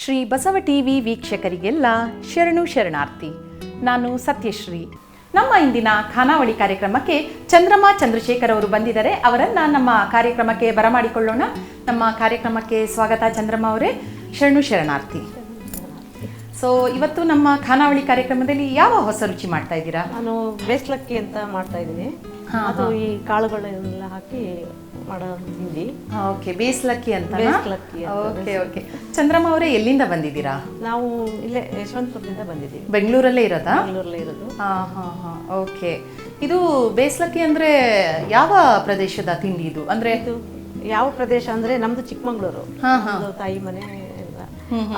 Shri Basava TV ವೀಕ್ಷಕರಿಗೆಲ್ಲ ಶರಣು ಶರಣಾರ್ಥಿ. ನಾನು ಸತ್ಯಶ್ರೀ. ನಮ್ಮ ಇಂದಿನ ಖಾನಾವಳಿ ಕಾರ್ಯಕ್ರಮಕ್ಕೆ ಚಂದ್ರಮ್ಮ ಚಂದ್ರಶೇಖರ್ ಅವರು ಬಂದಿದ್ದಾರೆ. ಅವರನ್ನ ನಮ್ಮ ಕಾರ್ಯಕ್ರಮಕ್ಕೆ ಬರಮಾಡಿಕೊಳ್ಳೋಣ. ನಮ್ಮ ಕಾರ್ಯಕ್ರಮಕ್ಕೆ ಸ್ವಾಗತ ಚಂದ್ರಮ್ಮ ಅವರೇ. ಶರಣು ಶರಣಾರ್ಥಿ. ಸೊ ಇವತ್ತು ನಮ್ಮ ಖಾನಾವಳಿ ಕಾರ್ಯಕ್ರಮದಲ್ಲಿ ಯಾವ ಹೊಸ ರುಚಿ ಮಾಡ್ತಾ ಇದ್ದೀರಾ? ನಾನು ಬೇಸ್ಲಕ್ಕಿ ಅಂತ ಮಾಡ್ತಾ ಇದ್ದೀನಿ. ಅದು ಈ ಕಾಳುಗಳನ್ನೆಲ್ಲ ಹಾಕಿ ಮಾಡೋ ತಿಂಡಿ ಓಕೆ ಬೇಸ್ಲಕ್ಕಿ ಅಂತ ಬೇಸ್ಲಕ್ಕಿ ಅಂತ. ಓಕೆ ಓಕೆ ಚಂದ್ರಮ್ಮ ಅವರೇ ಎಲ್ಲಿಂದ ಬಂದಿದ್ದೀರಾ? ನಾವು ಇಲ್ಲೇ ಯಶವಂತಪುರದಿಂದ ಬಂದಿದ್ದೀವಿ. ಬೆಂಗಳೂರಲ್ಲೇ ಇರೋದಾ? ಬೆಂಗಳೂರಲ್ಲೇ ಇರೋದು. ಹಾಂ ಹಾ ಹಾ. ಓಕೆ ಇದು ಬೇಸ್ಲಕ್ಕಿ ಅಂದ್ರೆ ಯಾವ ಪ್ರದೇಶದ ತಿಂಡಿ ಇದು? ಅಂದ್ರೆ ಇದು ಯಾವ ಪ್ರದೇಶ ಅಂದ್ರೆ ನಮ್ದು ಚಿಕ್ಕಮಂಗ್ಳೂರು. ಹಾ ಹಾ. ನಮ್ದು ತಾಯಿ ಮನೆ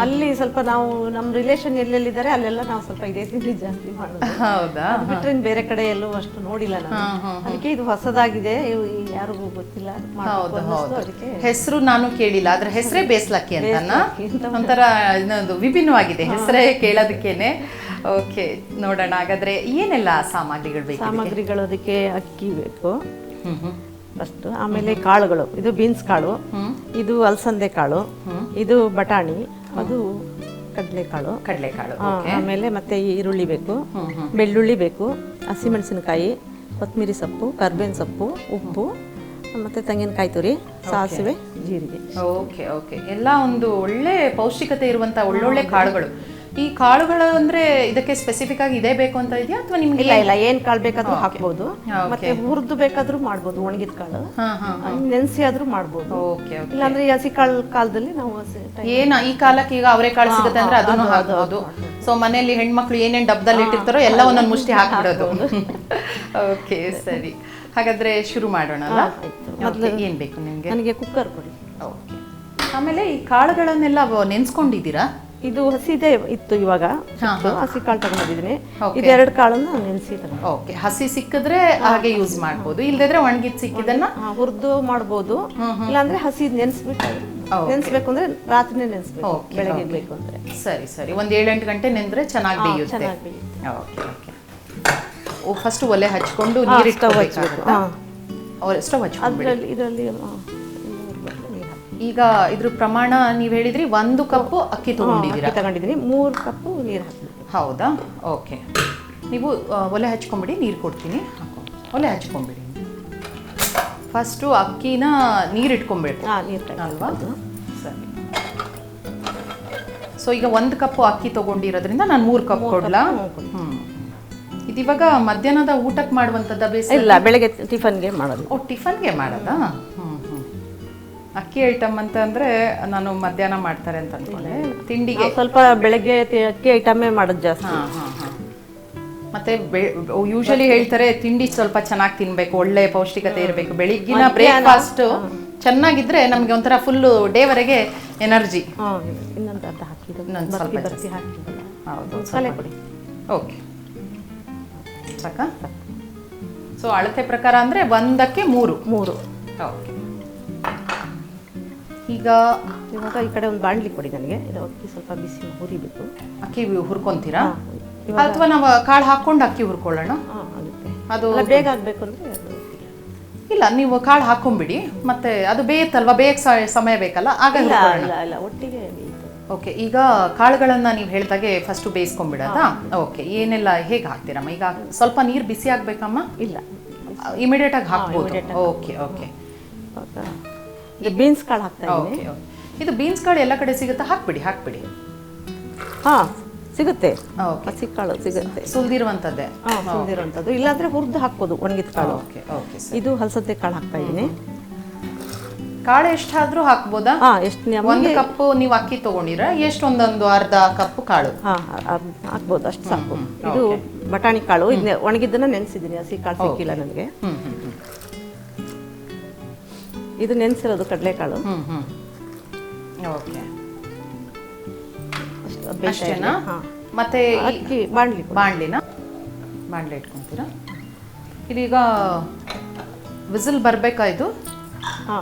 ಅಲ್ಲಿ ಸ್ವಲ್ಪ ನಾವು ನಮ್ಮ ರಿಲೇಷನ್ ಎಲ್ಲೆಲ್ಲಿದ್ದಾರೆ ಅಲ್ಲೆಲ್ಲ ನಾವು ಸ್ವಲ್ಪ ಇದೇ ತಿಂಡಿ ಜಾಸ್ತಿ ಮಾಡೋದು. ಹೌದಾ? ಬಿಟ್ರೆ ಬೇರೆ ಕಡೆ ಎಲ್ಲೂ ಅಷ್ಟು ನೋಡಿಲ್ಲ ನಾನು. ಅದಕ್ಕೆ ಇದು ಹೊಸದಾಗಿದೆ. ಯಾರಿಗೂ ಗೊತ್ತಿಲ್ಲ ಹೌದು ಹೌದು. ಅದಕ್ಕೆ ಹೆಸರು ನಾನು ಕೇಳಿಲ್ಲ ಅದ್ರ ಹೆಸರೇ ಬೇಸ್ಲಕ್ಕಿ ಅಂತನಾ? ಒಂಥರ ಇನ್ನೊಂದು ವಿಭಿನ್ನವಾಗಿದೆ ಹೆಸರೇ ಕೇಳೋದಕ್ಕೇನೆ. ಓಕೆ ನೋಡೋಣ. ಹಾಗಾದ್ರೆ ಏನೆಲ್ಲ ಸಾಮಗ್ರಿಗಳು ಬೇಕು ಸಾಮಗ್ರಿಗಳು ಅದಕ್ಕೆ ಅಕ್ಕಿ ಬೇಕು. ಫಸ್ಟ್ ಆಮೇಲೆ ಕಾಳುಗಳು. ಇದು ಬೀನ್ಸ್ ಕಾಳು. ಇದು ಅಲಸಂದೆ ಕಾಳು. ಇದು ಬಟಾಣಿ. ಅದು ಕಡಲೆಕಾಳು. ಕಡಲೆಕಾಳು. ಆ, ಆಮೇಲೆ ಮತ್ತೆ ಈರುಳ್ಳಿ ಬೇಕು. ಬೆಳ್ಳುಳ್ಳಿ ಬೇಕು. ಹಸಿಮೆಣಸಿನಕಾಯಿ ಕೊತ್ತಂಬರಿ ಸೊಪ್ಪು ಕರ್ಬೇವಿನ ಸೊಪ್ಪು ಉಪ್ಪು ಮತ್ತೆ ತೆಂಗಿನಕಾಯಿ ತುರಿ ಸಾಸಿವೆ ಜೀರಿಗೆ ಓಕೆ ಓಕೆ ಎಲ್ಲ ಒಂದು ಒಳ್ಳೆ ಪೌಷ್ಟಿಕತೆ ಇರುವಂತ ಒಳ್ಳೊಳ್ಳೆ ಕಾಳುಗಳು. ಈ ಕಾಳುಗಳು ಅಂದ್ರೆ ಇದಕ್ಕೆ ಸ್ಪೆಸಿಫಿಕ್ ಆಗಿ ಇದೇ ಬೇಕು ಅಂತ ಇದೆಯಾ ಅಥವಾ ನಿಮ್ಗೆ ಇಲ್ಲ ಇಲ್ಲ ಏನ್ ಕಾಳು ಬೇಕಾದ್ರೂ ಹಾಕ್ಬೋದು. ಮತ್ತೆ ಹುರಿದು ಬೇಕಾದ್ರೂ ಮಾಡ್ಬೋದು ಒಣಗಿದ ಕಾಳು. ನೆನೆಸಿ ಆದ್ರೂ ಮಾಡ್ಬೋದು. ಇಲ್ಲಾಂದ್ರೆ ಹಸಿ ಕಾಳು ಕಾಲದಲ್ಲಿ ನಾವು ಏನ ಈ ಕಾಲಕ್ಕೆ ಈಗ ಅವರೇ ಕಾಳು ಸಿಗುತ್ತೆ ಅಂದ್ರೆ ಅದನ್ನು ಹಾಕ್ಬೋದು. ಸೊ ಮನೆಯಲ್ಲಿ ಹೆಣ್ಮಕ್ಳು ಏನೇನ್ ಡಬ್ಬದಲ್ಲಿ ಇಟ್ಟಿರ್ತಾರೋ ಎಲ್ಲ ಒಂದೊಂದು ಮುಷ್ಟಿ ಹಾಕ್ಬಿಡೋದು. ಓಕೆ ಸರಿ. ಹಾಗಾದ್ರೆ ಶುರು ಮಾಡೋಣ ಏನ್ ಬೇಕು ನಿಮ್ಗೆ? ನನಗೆ ಕುಕ್ಕರ್ ಕೊಡಿ. ಓಕೆ ಆಮೇಲೆ ಈ ಕಾಳುಗಳನ್ನೆಲ್ಲ ನೆನ್ಸ್ಕೊಂಡಿದ್ದೀರಾ? ಇದು ಹಸಿದೆ ಇತ್ತು ಇವಾಗ. ಹಸಿ ಕಾಳು ತಗೊಂಡಿದ್ದೀನಿ. ಇದೆರಡು ಕಾಳನ್ನು ನೆನೆಸಿ ಓಕೆ ಹಸಿ ಸಿಕ್ಕಿದ್ರೆ ಹಾಗೆ ಯೂಸ್ ಮಾಡ್ಬೋದು. ಇಲ್ಲದಿದ್ರೆ ಒಣಗಿದ್ ಸಿಕ್ಕಿದನ್ನ ಹುರಿದು ಮಾಡ್ಬೋದು. ಇಲ್ಲಾಂದ್ರೆ ಹಸಿ ನೆನೆಸ್ಬಿಟ್ಟು ನೆನೆಸ್ಬೇಕು ಅಂದ್ರೆ ರಾತ್ರಿನೇ ನೆನೆಸ್ಬೇಕು. ಬೆಳಗ್ಗೆ ಬೇಕು ಅಂದ್ರೆ. ಸರಿ ಸರಿ. ಒಂದ್ ಏಳೆಂಟು ಗಂಟೆ ನೆಂದ್ರೆ ಚೆನ್ನಾಗಿ ಬೇಯುತ್ತೆ. ಓಕೆ ಓಕೆ ಫಸ್ಟ್ ಒಲೆ ಹಚ್ಕೊಂಡು ನೀರು ಸ್ಟವ್ ಹಚ್ಬೇಕು. ಸ್ಟವ್ ಹಚ್ಕೊಂಡು ಅದ್ರಲ್ಲಿ ಇದರಲ್ಲಿ ಈಗ ಇದ್ರ ಪ್ರಮಾಣ ನೀವು ಹೇಳಿದ್ರಿ ಒಂದು ಕಪ್ಪು ಅಕ್ಕಿ ತಗೊಂಡಿದ್ದೀರಾ? ತಗೊಂಡಿದ್ದೀನಿ. ಮೂರು ಕಪ್ಪು ನೀರು ಹಾಕ್ಬೇಕು ಹೌದಾ? ಓಕೆ. ನೀವು ಒಲೆ ಹಚ್ಕೊಂಬಿಡಿ ನೀರು ಕೊಡ್ತೀನಿ. ಒಲೆ ಹಚ್ಕೊಂಬಿಡಿ. ಫಸ್ಟು ಅಕ್ಕಿನ ನೀರು ಇಟ್ಕೊಬೇಕು. ಹಾ ನೀರು ಹಾಕಿ. ಅಲ್ವಾ? ಸರಿ. ಸೊ ಈಗ ಒಂದು ಕಪ್ಪು ಅಕ್ಕಿ ತಗೊಂಡಿರೋದ್ರಿಂದ ನಾನು ಮೂರು ಕಪ್ ಕೊಡ್ಲಾ? ಹ್ಞೂ ಇದಿವಾಗ ಮಧ್ಯಾಹ್ನದ ಊಟಕ್ಕೆ ಮಾಡುವಂಥದ್ದು ಬೇಸ ಇಲ್ಲ ಬೆಳಗ್ಗೆ ಟಿಫನ್ಗೆ ಮಾಡೋದು. ಓ ಟಿಫನ್ಗೆ ಮಾಡೋದಾ? ಹ್ಞೂ ಅಕ್ಕಿ ಐಟಮ್ ಅಂತ ಅಂದ್ರೆ ನಾನು ಮಧ್ಯಾಹ್ನ ಮಾಡ್ತಾರೆ ಅಂತ ಅನ್ಕೊಂಡೆ. ತಿಂಡಿಗೆ. ಸ್ವಲ್ಪ ಬೆಳಗ್ಗೆ ಅಕ್ಕಿ ಐಟಮೇ ಮಾಡೋದು ಜಾಸ್ತಿ. ಹಾಂ ಹಾಂ ಹಾಂ. ಮತ್ತೆ ಯೂಶಲಿ ಹೇಳ್ತಾರೆ ತಿಂಡಿ ಸ್ವಲ್ಪ ಚೆನ್ನಾಗಿ ತಿನ್ಬೇಕು ಒಳ್ಳೆ ಪೌಷ್ಟಿಕತೆ ಇರಬೇಕು. ಬೆಳಿಗ್ಗಿನ ಬ್ರೇಕ್ಫಾಸ್ಟ್ ಚೆನ್ನಾಗಿದ್ರೆ ನಮಗೆ ಒಂಥರ ಫುಲ್ಲು ಡೇವರೆಗೆ ಎನರ್ಜಿ ಇನ್ನೊಂದು ಸ್ವಲ್ಪ ಹೌದು ಓಕೆ. ಸಾಕಾ? ಸೊ ಅಳತೆ ಪ್ರಕಾರ ಅಂದರೆ ಒಂದಕ್ಕೆ ಮೂರು. ಮೂರು. ಓಕೆ. ಈಗ ಇವಾಗ ಈ ಕಡೆ ಒಂದು ಬಾಣಲಿ ಕೊಡಿ ನನಗೆ. ಇದು ಅಕ್ಕಿ ಸ್ವಲ್ಪ ಬಿಸಿ ಹುರಿಬೇಕು. ಅಕ್ಕಿ ಹುರ್ಕೊಂತೀರಾ? ಅಥವಾ ನಾವು ಕಾಳು ಹಾಕ್ಕೊಂಡು ಅಕ್ಕಿ ಹುರ್ಕೊಳ್ಳೋಣ? ಆಗುತ್ತೆ. ಅದು ಬೇಗ ಆಗಬೇಕು ಅಂದರೆ ಇಲ್ಲ ನೀವು ಕಾಳು ಹಾಕೊಂಡ್ಬಿಡಿ ಮತ್ತೆ ಅದು ಬೇಯುತ್ತಲ್ವಾ? ಬೇಗ ಸಮಯ ಬೇಕಲ್ಲ ಆಗ ಇಲ್ಲ ಒಟ್ಟಿಗೆ ಓಕೆ ಈಗ ಕಾಳುಗಳನ್ನ ನೀವು ಹೇಳ್ದಾಗೆ ಫಸ್ಟ್ ಬೇಯಿಸ್ಕೊಂಡ್ಬಿಡೋದಾ ಓಕೆ ಏನೆಲ್ಲ ಹೇಗೆ ಹಾಕ್ತೀರಮ್ಮ? ಈಗ ಸ್ವಲ್ಪ ನೀರು ಬಿಸಿ ಆಗಬೇಕಮ್ಮ? ಇಲ್ಲ. ಇಮಿಡಿಯೇಟ್ ಆಗಿ ಹಾಕ್ಬೋದು. ಓಕೆ ಓಕೆ ಇದು ಬೀನ್ಸ್ ಕಾಳು ಹಾಕ್ತಾ ಇದ್ದೀನಿ ಇದು ಬೀನ್ಸ್ ಕಾಳು ಎಲ್ಲ ಕಡೆ ಸಿಗುತ್ತಾ? ಹಾಕ್ಬಿಡಿ ಹಾಕ್ಬಿಡಿ. ಹಾ ಸಿಗುತ್ತೆ. ಓಕೆ. ಹಸಿ ಕಾಳು ಸಿಗುತ್ತೆ. ಸುಲ್ದಿರುವಂಥದ್ದೇ? ಹಾ ಇಲ್ಲಾಂದ್ರೆ ಹುರಿದು ಹಾಕ್ಬೋದು ಒಣಗಿದ ಕಾಳು. ಓಕೆ ಓಕೆ ಇದು ಹಲಸತ್ತೆ ಕಾಳು ಹಾಕ್ತಾ ಇದ್ದೀನಿ ಕಾಳು ಎಷ್ಟಾದ್ರೂ ಹಾಕ್ಬೋದಾ? ಹಾ ಎಷ್ಟು ಒಂದು ಕಪ್ ನೀವು ಅಕ್ಕಿ ತಗೊಂಡಿರ? ಎಷ್ಟು ಒಂದೊಂದು ಅರ್ಧ ಕಪ್ ಕಾಳು? ಹಾ ಹಾಕ್ಬೋದು ಅಷ್ಟು ಸಾಕು. ಇದು ಬಟಾಣಿ ಕಾಳು. ಇದನ್ನ ಒಣಗಿದ್ದನ್ನ ನೆನೆಸಿದ್ದೀನಿ ಹಸಿ ಕಾಳು ಸಿಕ್ಕಿಲ್ಲ ನನಗೆ. ಹ್ಮ್ ಹ್ಮ್ ಹ್ಮ್. ಇದು ನೆನೆಸಿರೋದು ಕಡಲೆಕಾಳು. ಓಕೆ. ಅಷ್ಟೇನಾ? ಮತ್ತೆ ಅಕ್ಕಿ ಬಾಣಲಿ ಬಾಣಲಿನ? ಬಾಣಲೆ ಇಟ್ಕೊಂತೀರಾ? ಇದೀಗ ವಿಸಿಲ್ ಬರಬೇಕಾ ಇದು?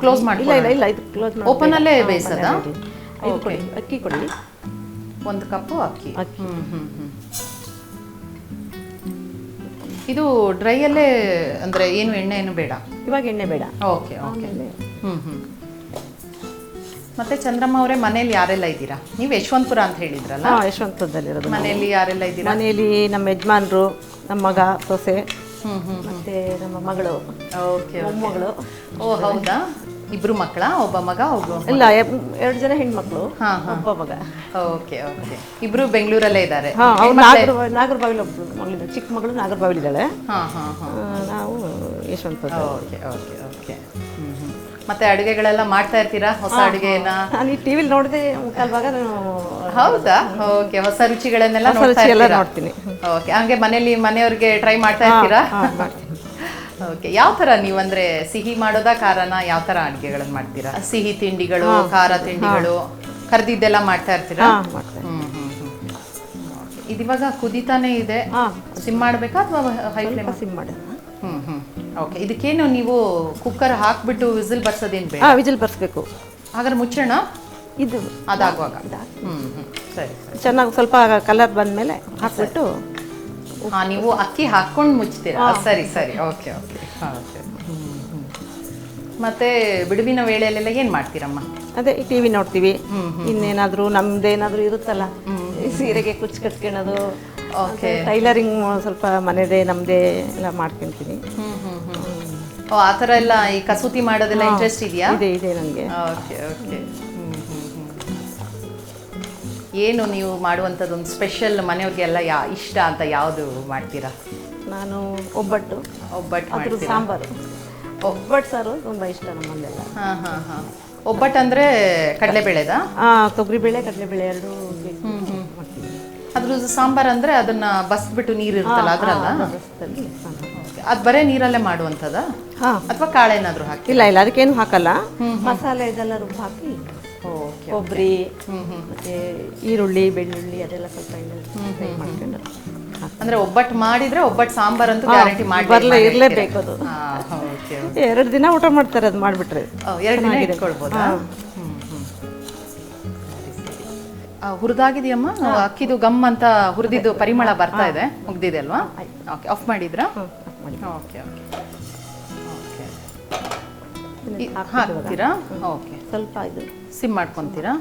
ಕ್ಲೋಸ್ ಕ್ಲೋಸ್ ಇಲ್ಲ ಇಲ್ಲ ಇಲ್ಲ ಇದು ಕ್ಲೋಸ್ Open ಅಲ್ಲೇ ಬೇಯಿಸದ? ಕೊಡಿ ಅಕ್ಕಿ ಕೊಡಿ. ಒಂದು ಕಪ್ಪು ಅಕ್ಕಿ. ಹ್ಞೂ ಹ್ಞೂ ಹ್ಮ್ ಇದು ಡ್ರೈಯಲ್ಲೇ ಅಂದ್ರೆ ಏನು ಎಣ್ಣೆ ಏನು ಬೇಡ. ಇವಾಗ ಎಣ್ಣೆ ಬೇಡ. Okay okay. ಹ್ಮ್ ಹ್ಮ್. ಮತ್ತೆ ಚಂದ್ರಮ್ಮ ಅವರೇ ಮನೇಲಿ ಯಾರೆಲ್ಲ ಇದ್ದೀರಾ? ನೀವು ಯಶವಂತಪುರ ಅಂತ ಹೇಳಿದ್ರಲ್ಲ? ಹಾಂ ಯಶವಂತಪುರದಲ್ಲಿರೋದು ಮನೆಯಲ್ಲಿ ಯಾರೆಲ್ಲ ಇದ್ದೀರಾ? ಮನೆಯಲ್ಲಿ ನಮ್ಮ ಯಜಮಾನ್ರು ನಮ್ಮ ಮಗ ಸೊಸೆ ಹ್ಮ್ ಹ್ಮ್ ಮತ್ತೆ ನಮ್ಮ ಮಗಳು. ಓಕೆ ಮೊಮ್ಮಗಳು. ಓ ಹೌದಾ? ಇಬ್ರು ಮಕ್ಕಳ? ಒಬ್ಬ ಮಗ ಒಬ್ಬ ಇಲ್ಲ ಎರಡು ಜನ ಹೆಣ್ಮಕ್ಳು ಒಬ್ಬ ಮಗ. Okay okay. ಇಬ್ರು ಬೆಂಗಳೂರಲ್ಲೇ ಇದ್ದಾರೆ. ನಾಗರಬಾವಿಲಿ ಒಬ್ಳು ಚಿಕ್ಕ ಮಗಳು ನಾಗರಬಾವಿಲಿದ್ದಾಳೆ. ಇದ್ದಾಳೆ ನಾವು ಯಶವಂತಪುರ ಓಕೆ ಓಕೆ ಓಕೆ ಮತ್ತೆ ಅಡುಗೆಗಳೆಲ್ಲ ಮಾಡ್ತಾ ಇರ್ತೀರಾ ಹೊಸ ಅಡುಗೆನ ನಾನು ಈ ಟಿವಿಲಿ ನೋಡಿದೆ ಅಲ್ವಾಗ ಹೌದಾ? ಓಕೆ ಹೊಸ ರುಚಿಗಳನ್ನೆಲ್ಲ ನೋಡ್ತಾ ಇರ್ತೀರಾ? ನೋಡ್ತೀನಿ. ಓಕೆ ಹಂಗೆ ಮನೇಲಿ ಮನೆಯವ್ರಿಗೆ ಟ್ರೈ ಮಾಡ್ತಾ ಇರ್ತೀರಾ? ಓಕೆ ಯಾವ ತರ ನೀವು ಅಂದ್ರೆ ಸಿಹಿ ಮಾಡೋದಾ ಖಾರನ ಯಾವ ತರ ಅಡುಗೆಗಳನ್ನು ಮಾಡ್ತೀರಾ? ಸಿಹಿ ತಿಂಡಿಗಳು ಖಾರ ತಿಂಡಿಗಳು ಕರ್ದಿದ್ದೆಲ್ಲ ಮಾಡ್ತಾ ಇರ್ತೀರಾ? ಇದಿವಾಗ ಕುದಿತಾನೆ ಇದೆ. ಸಿಮ್ ಮಾಡಬೇಕಾ ಅಥವಾ ಹೈ ಫ್ಲೇಮ್ ಸಿಮ್ ಮಾಡೋಣ. ಹ್ಞೂ ಹ್ಮ್. ಓಕೆ ಇದಕ್ಕೇನು ನೀವು ಕುಕ್ಕರ್ ಹಾಕ್ಬಿಟ್ಟು ವಿಸಿಲ್ ಬರ್ಸೋದೇನು ಬೇಡ. ಹಾಂ ವಿಜಿಲ್ ಬರ್ಸ್ಬೇಕು. ಹಾಗಾದ್ರೆ ಮುಚ್ಚೋಣ? ಇದು ಅದಾಗುವಾಗ. ಸರಿ ಚೆನ್ನಾಗಿ ಸ್ವಲ್ಪ ಕಲರ್ ಬಂದಮೇಲೆ ಹಾಕ್ಬಿಟ್ಟು ಹಾಂ ನೀವು ಅಕ್ಕಿ ಹಾಕ್ಕೊಂಡು ಮುಚ್ತೀರಾ? ಸರಿ ಸರಿ. ಓಕೆ ಓಕೆ ಓಕೆ ಮತ್ತೆ ಬಿಡುವಿನ ವೇಳೆಯಲ್ಲೆಲ್ಲ ಏನು ಮಾಡ್ತೀರಮ್ಮ? ಅದೇ ಟಿ ವಿ ನೋಡ್ತೀವಿ ಇನ್ನೇನಾದರೂ ನಮ್ದೇನಾದರೂ ಇರುತ್ತಲ್ಲ ಈ ಸೀರೆಗೆ ಕುಚ್ಚು ಕಟ್ಕೊಳ್ಳೋದು ಓಕೆ ಟೈಲರಿಂಗ್ ಸ್ವಲ್ಪ ಮನೆದೇ ನಮ್ಮದೇ ಎಲ್ಲ ಮಾಡ್ಕೊತೀನಿ. ಓ ಆ ಥರ ಎಲ್ಲ ಈ ಕಸೂತಿ ಮಾಡೋದೆಲ್ಲ ಇಂಟ್ರೆಸ್ಟ್ ಇದೆಯಾ? ಇದೆ ಇದೆ ನನಗೆ. Okay okay. ಏನು ನೀವು ಮಾಡುವಂಥದ್ದು ಒಂದು ಸ್ಪೆಷಲ್ ಮನೆಯವ್ರಿಗೆಲ್ಲ ಯಾ ಇಷ್ಟ ಅಂತ ಯಾವುದು ಮಾಡ್ತೀರಾ? ನಾನು ಒಬ್ಬಟ್ಟು ಒಬ್ಬಟ್ಟು ಅದ್ರ ಮಾಡ್ತೀರಾ? ಸಾಂಬಾರು. ಒಬ್ಬಟ್ಟು ಸಾರು ತುಂಬ ಇಷ್ಟ ನಮ್ಮಲ್ಲೆಲ್ಲ. ಹಾಂ ಹಾಂ ಹಾಂ. ಒಬ್ಬಟ್ಟು ಅಂದರೆ ಕಡಲೆಬೇಳೆದ? ತೊಗರಿಬೇಳೆ ಕಡಲೆಬೇಳೆ ಎರಡು ಹ್ಞೂ ಹ್ಞೂ ಅದ್ರದ್ದು ಸಾಂಬಾರ್ ಅಂದರೆ ಅದನ್ನು ಬಸ್ಬಿಟ್ಟು ನೀರು ಇರುತ್ತಲ್ಲ ಅದರಲ್ಲ? ಅದು ಬರೇ ನೀರಲ್ಲೇ ಮಾಡುವಂಥದ್ದಾ ಹಾ. ಅಥವಾ ಏನಾದರೂ ಹಾಕಿ ಇಲ್ಲ ಇಲ್ಲ ಅದಕ್ಕೇನು ಹಾಕಲ್ಲ. ಮಸಾಲೆ ಇದೆಲ್ಲ ರುಬ್ಬಿ ಹಾಕಿ ಓಕೆ ಕೊಬ್ಬರಿ ಮತ್ತೆ ಈರುಳ್ಳಿ ಬೆಳ್ಳುಳ್ಳಿ ಅದೆಲ್ಲ ಸ್ವಲ್ಪ ಎಣ್ಣೆಲಿ ಫ್ರೈ ಮಾಡ್ಕೊಂಡು ಅಂದ್ರೆ ಒಬ್ಬಟ್ಟು ಮಾಡಿದ್ರೆ ಒಬ್ಬಟ್ಟು ಸಾಂಬಾರ್ ಅಂತೂ ಗ್ಯಾರಂಟಿ ಮಾಡಿ ಬರಲ್ಲ ಇರಲೇಬೇಕು ಅದು. ಎರಡು ದಿನ ಊಟ ಮಾಡ್ತಾರೆ ಅದು ಮಾಡಿಬಿಟ್ರೆ. ಎರಡು ದಿನ ಇಟ್ಕೊಳ್ಬೋದಾ? ಹುರಿದಾಗಿದೆಯಮ್ಮ? ಅಕ್ಕಿದು ಗಮ್ ಅಂತ ಹುರಿದಿದ್ದು ಪರಿಮಳ ಬರ್ತಾ ಇದೆ ಮುಗ್ದಿದೆ ಅಲ್ವಾ? ಓಕೆ ಆಫ್ ಮಾಡಿದ್ರಾ? ಮಾಡಿ ಓಕೆ ಓಕೆ. ಓಕೆ. ಹಾಕ್ತೀರಾ? ಓಕೆ. ಸ್ವಲ್ಪ ಇದು ಸಿಮ್ ಮಾಡ್ಕೊತೀರಾ?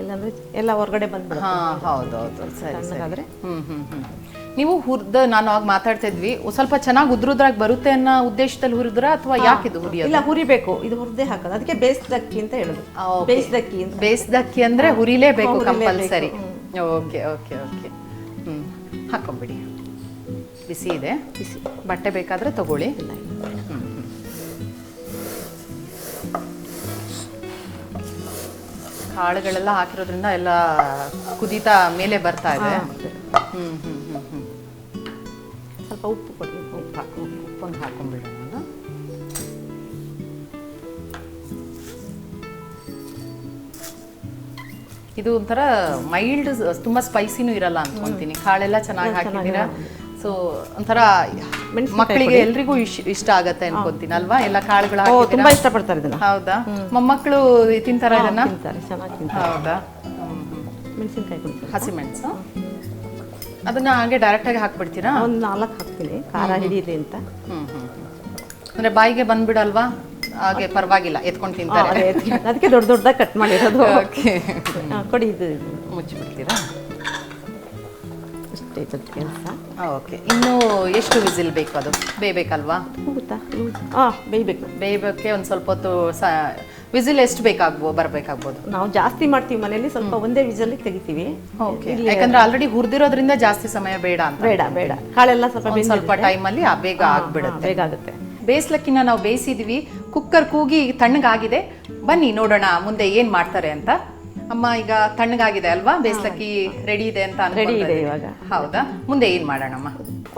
ಇಲ್ಲಾಂದ್ರೆ ಎಲ್ಲ ಹೊರಗಡೆ ಬಂದ್ಬಿಡ ಹಾಂ ಹೌದು ಹೌದು. ಸರಿ ಸರಿ. ಹ್ಞೂ ಹ್ಞೂ ಹ್ಞೂ ನೀವು ಹುರಿದ ನಾನು ಆಗ ಮಾತಾಡ್ತಾ ಇದ್ವಿ ಸ್ವಲ್ಪ ಚೆನ್ನಾಗಿ ಉದ್ರುದ್ರಾಗ ಬರುತ್ತೆ ಅನ್ನೋ ಉದ್ದೇಶದಲ್ಲಿ ಹುರಿದ್ರ ಅಥವಾ ಯಾಕಿದು ಹುರಿಯೋದು? ಇಲ್ಲ ಹುರಿಬೇಕು. ಇದು ಹುರಿದೇ ಹಾಕೋದು. ಅದಕ್ಕೆ ಬೇಯಿಸ್ದಕ್ಕಿ ಅಂತ ಹೇಳೋದು. ಬೇಯಿಸ್ದಕ್ಕಿ ಬೇಯಿಸ್ದಕ್ಕಿ ಅಂದ್ರೆ ಹುರಿಲೇಬೇಕು ಕಂಪಲ್ಸರಿ. Okay okay okay. ಹ್ಮ್. ಹಾಕೊಂಬಿಡಿ. ಬಿಸಿ ಇದೆ. ಬಿಸಿ. ಬಟ್ಟೆ ಬೇಕಾದರೆ ತಗೊಳ್ಳಿ. ಕಾಳುಗಳೆಲ್ಲ ಹಾಕಿರೋದ್ರಿಂದ ಎಲ್ಲ ಕುದೀತಾ ಮೇಲೆ ಬರ್ತಾ ಇದೆ. ಹ್ಮ್ ಹ್ಮ್ ಸ್ವಲ್ಪ ಉಪ್ಪು ಕೊಡಿ. ಉಪ್ಪು ಹಾಕಿ ಉಪ್ಪೊಂದು ಹಾಕೊಂಡ್ಬಿಡೋಣ ಇದು ಒಂಥರ ಮೈಲ್ಡ್ ತುಂಬಾ ಸ್ಪೈಸಿನೂ ಇರಲ್ಲ ಅನ್ಕೊಂತೀನಿ. ಕಾಳೆಲ್ಲ ಚೆನ್ನಾಗಿ ಹಾಕಿದ್ದೀರಾ? ಸೊ ಒಂಥರ ಮಕ್ಕಳಿಗೆ ಎಲ್ರಿಗೂ ಇಷ್ಟ ಆಗತ್ತೆ ಅನ್ಕೊಂತೀನಿ ಅಲ್ವಾ ಎಲ್ಲ ಕಾಳುಗಳು ತುಂಬಾ ಇಷ್ಟಪಡ್ತಾರೆ ಇದನ್ನ ಹೌದಾ ಮೊಮ್ಮಕ್ಕಳು ತಿಂತಾರ ಇದನ್ನ? ಹೌದಾ? ಮೆಣಸಿನ್ಕಾಯಿ ಹಸಿಮೆಣಸು ಅದನ್ನ ಹಾಗೆ ಡೈರೆಕ್ಟ್ ಆಗಿ ಹಾಕ್ಬಿಡ್ತೀರಾ? ಒಂದು ನಾಲ್ಕು ಹಾಕ್ತೀನಿ. ಖಾರ ಹಿಡೀಲಿ ಅಂತ. ಅಂದ್ರೆ ಬಾಯಿಗೆ ಬಂದ್ಬಿಡಲ್ವಾ? ಹಾಗೆ ಪರವಾಗಿಲ್ಲ ಎತ್ಕೊಂಡು ತಿಂತಾರೆ. ಅದೇ ಅದಕ್ಕೆ ದೊಡ್ಡ ದೊಡ್ಡದಾಗಿ ಕಟ್ ಮಾಡಿರೋದು. ಕೊಡಿ ಇದು. ಮುಚ್ಚಿಬಿಡ್ತೀರಾ? ಇದ್ದದ್ದು ಕೆಲಸ. ಓಕೆ. ಇನ್ನು ಎಷ್ಟು ವಿಸಿಲ್ ಬೇಕು ಅದು? ಬೇಯಬೇಕಲ್ವಾ? ಹೋಗುತ್ತಾ? ಹಾಂ ಬೇಯಬೇಕು. ಬೇಯಬೇಕೆ ಒಂದು ಸ್ವಲ್ಪ ಹೊತ್ತು ಸ ವಿಸಿಲ್ ಎಷ್ಟು ಬೇಕಾಗ್ಬೋ ಬರಬೇಕಾಗ್ಬೋದು? ನಾವು ಜಾಸ್ತಿ ಮಾಡ್ತೀವಿ ಮನೆಯಲ್ಲಿ ಸ್ವಲ್ಪ ಒಂದೇ ವಿಸಲ್ಲಿ ತೆಗಿತೀವಿ. ಓಕೆ. ಯಾಕಂದ್ರೆ ಆಲ್ರೆಡಿ ಹುರಿದಿರೋದ್ರಿಂದ ಜಾಸ್ತಿ ಸಮಯ ಬೇಡ ಅಂತ. ಬೇಡ ಬೇಡ. ಕಾಳೆಲ್ಲ ಸ್ವಲ್ಪ ಒಂದ್. ಸ್ವಲ್ಪ ಟೈಮಲ್ಲಿ ಬೇಗ ಹಾ, ಆಗ್ಬಿಡುತ್ತೆ. ಬೇಗ ಆಗುತ್ತೆ ಬೇಯಿಸ್ಲಕ್ಕಿನ್ನ ನಾವು ಬೇಯಿಸಿದ್ವಿ. ಕುಕ್ಕರ್ ಕೂಗಿ ತಣ್ಣಗಾಗಿದೆ. ಬನ್ನಿ ನೋಡೋಣ ಮುಂದೆ ಏನ್ ಮಾಡ್ತಾರೆ ಅಂತ. ಅಮ್ಮ ಈಗ ತಣ್ಣಗಾಗಿದೆ ಅಲ್ವಾ? ಬೇಸಲಕ್ಕಿ ರೆಡಿ ಇದೆ ಅಂತ ರೆಡಿ ಇದೆ. ಇವಾಗ. ಹೌದಾ? ಮುಂದೆ ಏನ್ ಮಾಡೋಣಮ್ಮ?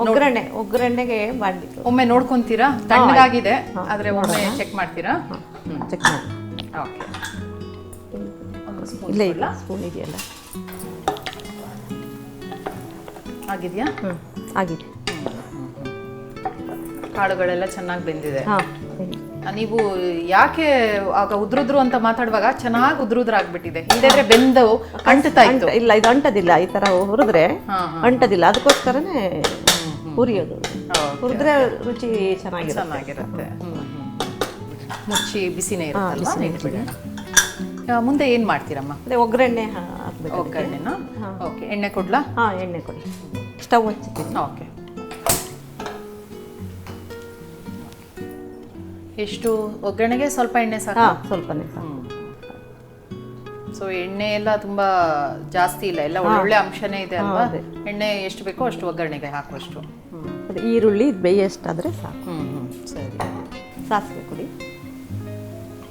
ಒಗ್ಗರಣೆ ಒಗ್ಗರಣೆಗೆ ಮಾಡ್ಬೇಕು. ಒಮ್ಮೆ ನೋಡ್ಕೊಂತೀರಾ? ತಣ್ಣಗಾಗಿದೆ ಆದ್ರೆ ಒಮ್ಮೆ ಚೆಕ್ ಮಾಡ್ತೀರಾ? ಚೆಕ್ ಮಾಡಿ. ಓಕೆ ಇಲ್ಲ ಇಲ್ಲ. ಸ್ಪೂನ್ ಇದೆಯಲ್ಲ. ಆಗಿದೆಯಾ? ಹ್ಞೂ ಆಗಿದೆ. ಕಾಳುಗಳೆಲ್ಲ ಚೆನ್ನಾಗಿ ಬೆಂದಿದೆ. ಹಾಂ. ನೀವು ಯಾಕೆ ಆಗ ಉದ್ರುದ್ರು ಅಂತ ಮಾತಾಡುವಾಗ ಚೆನ್ನಾಗಿ ಉದ್ರುದ್ರಾಗ್ಬಿಟ್ಟಿದೆ. ಇಲ್ಲದ್ರೆ ಬೆಂದು ಅಂಟತಾ ಇತ್ತು. ಇಲ್ಲ ಇದು ಅಂಟದಿಲ್ಲ ಈ ತರ ಹುರಿದ್ರೆ ಅಂಟದಿಲ್ಲ. ಅದಕ್ಕೋಸ್ಕರನೇ ಹುರಿಯೋದು. ಹುರಿದ್ರೆ ರುಚಿ ಚೆನ್ನಾಗಿರುತ್ತೆ. ಚೆನ್ನಾಗಿರುತ್ತೆ. ಮುಚ್ಚಿ ಬಿಸಿನೇ ಆ, ಮುಂದೆ ಏನು ಮಾಡ್ತೀರಮ್ಮ? ಅದೇ ಒಗ್ಗರಣೆ ಹಾಕ್ಬೇಕು. ಒಗ್ಗರಣೆನಾ? ಓಕೆ ಎಣ್ಣೆ ಕೊಡ್ಲಾ? ಹಾ ಎಣ್ಣೆ ಕೊಡಿ ಸ್ಟವ್ ಹಚ್ಚಿ ಓಕೆ. ಎಷ್ಟು ಒಗ್ಗರಣೆಗೆ ಸ್ವಲ್ಪ ಎಣ್ಣೆ ಸಾಕು. ಹಾ ಸ್ವಲ್ಪನೇ ಸಾಕು. ಸೊ ಎಣ್ಣೆ ಎಲ್ಲ ತುಂಬಾ ಜಾಸ್ತಿ ಇಲ್ಲ ಎಲ್ಲ ಒಳ್ಳೊಳ್ಳೆ ಅಂಶನೇ ಇದೆ ಅಲ್ವಾ. ಎಣ್ಣೆ ಎಷ್ಟು ಬೇಕೋ ಅಷ್ಟು ಒಗ್ಗರಣೆಗೆ ಹಾಕುವಷ್ಟು. ಹ್ಮ್. ಅದೇ ಈರುಳ್ಳಿ ಬೇಯಷ್ಟಾದರೆ ಸಾಕು. ಹ್ಮ್ ಹ್ಮ್ ಸರಿ. ಸಾಸಿವೆ ಕೊಡಿ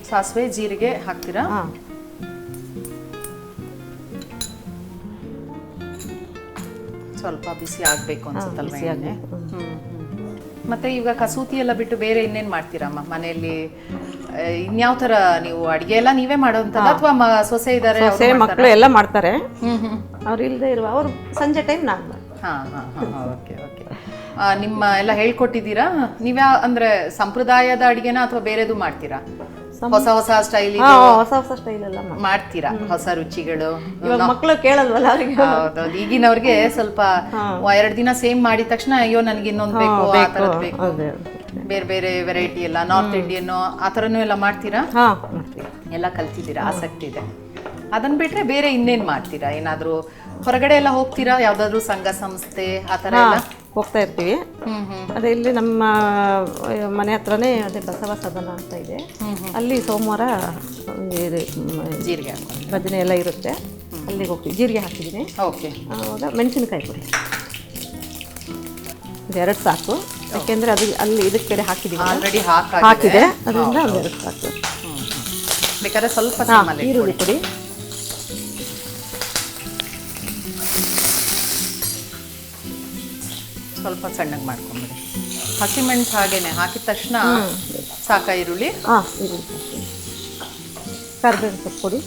ಸಾಸಿವೆ ಜೀರಿಗೆ ಹಾಕ್ತೀರಾ? ಹಾ. ಸ್ವಲ್ಪ ಬಿಸಿ ಆಗ್ಬೇಕು ಅನ್ಸುತ್ತಲ್ವಾ ಬಿಸಿ ಎಣ್ಣೆ? ಆಗ್ಬೇಕು. ಹ್ಮ್, ಹ್ಮ್. ಮತ್ತೆ ಈಗ ಕಸೂತಿ ಎಲ್ಲ ಬಿಟ್ಟು ಬೇರೆ ಇನ್ನೇನ್ ಮಾಡ್ತೀರಮ್ಮ ಮನೆಯಲ್ಲಿ ಇನ್ಯಾವ ತರ ನೀವು ಅಡಿಗೆ ಎಲ್ಲ ನೀವೇ ಮಾಡೋಂಥದ್ದು ಅಥವಾ ಸೊಸೆ ಇದಾರೆ ಸೊಸೆ ಮಕ್ಕಳು ಎಲ್ಲ ಮಾಡ್ತಾರೆ. ಅವ್ರು ಇಲ್ಲದೆ ಇರುವ ಅವ್ರು ಸಂಜೆ ಟೈಮ್ ನಾನು ಹಾ ಹಾ ಓಕೆ ಓಕೆ ನಿಮ್ಮ ಎಲ್ಲ ಹೇಳ್ಕೊಟ್ಟಿದ್ದೀರಾ? ನೀವ್ಯಾ ಅಂದ್ರೆ ಸಂಪ್ರದಾಯದ ಅಡಿಗೆನ ಅಥವಾ ಬೇರೆದು ಮಾಡ್ತೀರಾ? ಹೊಸ ಹೊಸ ಸ್ಟೈಲ್ ಹೊಸ ಹೊಸ ಸ್ಟೈಲ್ ಎಲ್ಲ ಮಾಡ್ತೀರಾ? ಹೊಸ ರುಚಿಗಳು? ಇವಾಗ ಮಕ್ಕಳು ಕೇಳಲ್ವಲ್ಲ ಅವರಿಗೆ? ಹೌದೌದು. ಈಗಿನವ್ರಿಗೆ ಸ್ವಲ್ಪ ಎರಡು ದಿನ ಸೇಮ್ ಮಾಡಿದ ತಕ್ಷಣ ಅಯ್ಯೋ ನನಗೆ ಇನ್ನೊಂದು ಬೇಕು ಆ ಥರದ್ದು ಬೇಕು. ಬೇರೆ ಬೇರೆ ವೆರೈಟಿ ಎಲ್ಲ ನಾರ್ತ್ ಇಂಡಿಯನ್ ಆ ಥರನೂ ಎಲ್ಲ ಮಾಡ್ತೀರಾ? ಎಲ್ಲ ಕಲ್ತಿದ್ದೀರಾ? ಆಸಕ್ತಿ ಇದೆ. ಅದನ್ನ ಬಿಟ್ರೆ ಬೇರೆ ಇನ್ನೇನ್ ಮಾಡ್ತೀರಾ? ಏನಾದ್ರೂ ಹೊರಗಡೆ ಎಲ್ಲ ಹೋಗ್ತೀರಾ? ಯಾವ್ದಾದ್ರು ಸಂಘ ಸಂಸ್ಥೆ ಆ ಥರ ಎಲ್ಲ? ಹೋಗ್ತಾ ಇರ್ತೀವಿ. ಅದೇ ಇಲ್ಲಿ ನಮ್ಮ ಮನೆ ಹತ್ರನೇ ಅದೇ ಬಸವ ಸದನ ಅಂತ ಇದೆ. ಅಲ್ಲಿ ಸೋಮವಾರ ಇದು, ಜೀರಿಗೆ ಬದನೆ ಭಜನೆ ಎಲ್ಲ ಇರುತ್ತೆ. ಅಲ್ಲಿಗೆ ಹೋಗ್ತೀವಿ. ಜೀರಿಗೆ ಹಾಕಿದ್ದೀನಿ. ಓಕೆ. ಆವಾಗ ಮೆಣಸಿನಕಾಯಿ ಕೊಡಿ ಎರಡು ಸಾಕು. ಯಾಕೆಂದರೆ ಅದು ಅಲ್ಲಿ ಇದಕ್ಕೆ ಕಡೆ ಹಾಕಿದ್ದೀವಿ ಆಲ್ರೆಡಿ ಹಾಕಿದೆ. ಅದರಿಂದ ಎರಡು ಸಾಕು. ಬೇಕಾದ್ರೆ ಸ್ವಲ್ಪ ಈರುಳ್ಳಿ ಕೊಡಿ ಸ್ವಲ್ಪ ಸಣ್ಣಗೆ ಮಾಡ್ಕೊಂಬಿಡಿ. ಹಸಿಮೆಣಸು ಹಾಗೇನೆ ಹಾಕಿದ ತಕ್ಷಣ ಸಾಕ ಈರುಳ್ಳಿ. ಹಾ ಈರುಳ್ಳಿ ಕರ್ಬೇವಿನ ಸೊಪ್ಪು ಕೊಡಿ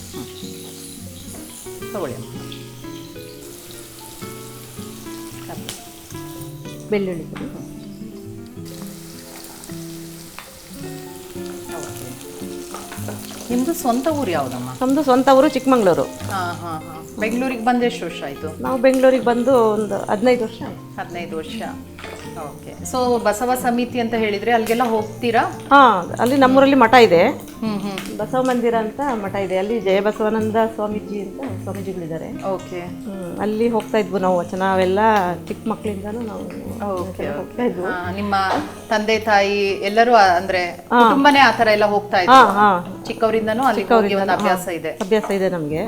ತಗೊಳ್ಳಿ. ಬೆಳ್ಳುಳ್ಳಿ ಕೊಡಿ. ನಿಮ್ದು ಸ್ವಂತ ಊರು ಯಾವುದಮ್ಮ? ನಮ್ಮದು ಸ್ವಂತ ಊರು ಚಿಕ್ಕಮಂಗ್ಳೂರು. ಹಾ ಹಾ ಹಾ. ಬೆಂಗಳೂರಿಗೆ ಬಂದು ಎಷ್ಟು ವರ್ಷ ಆಯಿತು? ನಾವು ಬೆಂಗಳೂರಿಗೆ ಬಂದು ಒಂದು ಹದಿನೈದು ವರ್ಷ ಆಯ್ತು. ಹದಿನೈದು ವರ್ಷ. ಓಕೆ. ಸೊ ಬಸವ ಸಮಿತಿ ಅಂತ ಹೇಳಿದ್ರೆ ಅಲ್ಲಿಗೆಲ್ಲ ಹೋಗ್ತೀರಾ? ಹಾಂ ಅಲ್ಲಿ ನಮ್ಮೂರಲ್ಲಿ ಮಠ ಇದೆ. ಹ್ಮ್ ಹ್ಮ್. ಬಸವ ಮಂದಿರ ಅಂತ ಮಠ ಇದೆ. ಅಲ್ಲಿ ಜಯ ಬಸವಾನಂದ ಸ್ವಾಮೀಜಿ ಅಂತ ಸ್ವಾಮೀಜಿಗಳಿದ್ದಾರೆ. ಓಕೆ. ಹ್ಮ್, ಅಲ್ಲಿ ಹೋಗ್ತಾ ಇದ್ವು ನಾವು. ವಚನ ಅವೆಲ್ಲ ಚಿಕ್ಕ ಮಕ್ಕಳಿಂದನೂ ನಾವು ಓಕೆ ನಿಮ್ಮ ತಂದೆ ತಾಯಿ ಎಲ್ಲರೂ ಆ- ಅಂದ್ರೆ ತುಂಬಾನೇ ಆತರ ತರ ಎಲ್ಲ ಹೋಗ್ತಾ ಇದ್ರು. ಹಾ ಹಾ. ಚಿಕ್ಕವರಿಂದನೂ ಅಲ್ಲಿ ಹೋಗಿ ಒಂದು ಅಭ್ಯಾಸ ಇದೆ. ಅಭ್ಯಾಸ ಇದೆ ನಮಗೆ.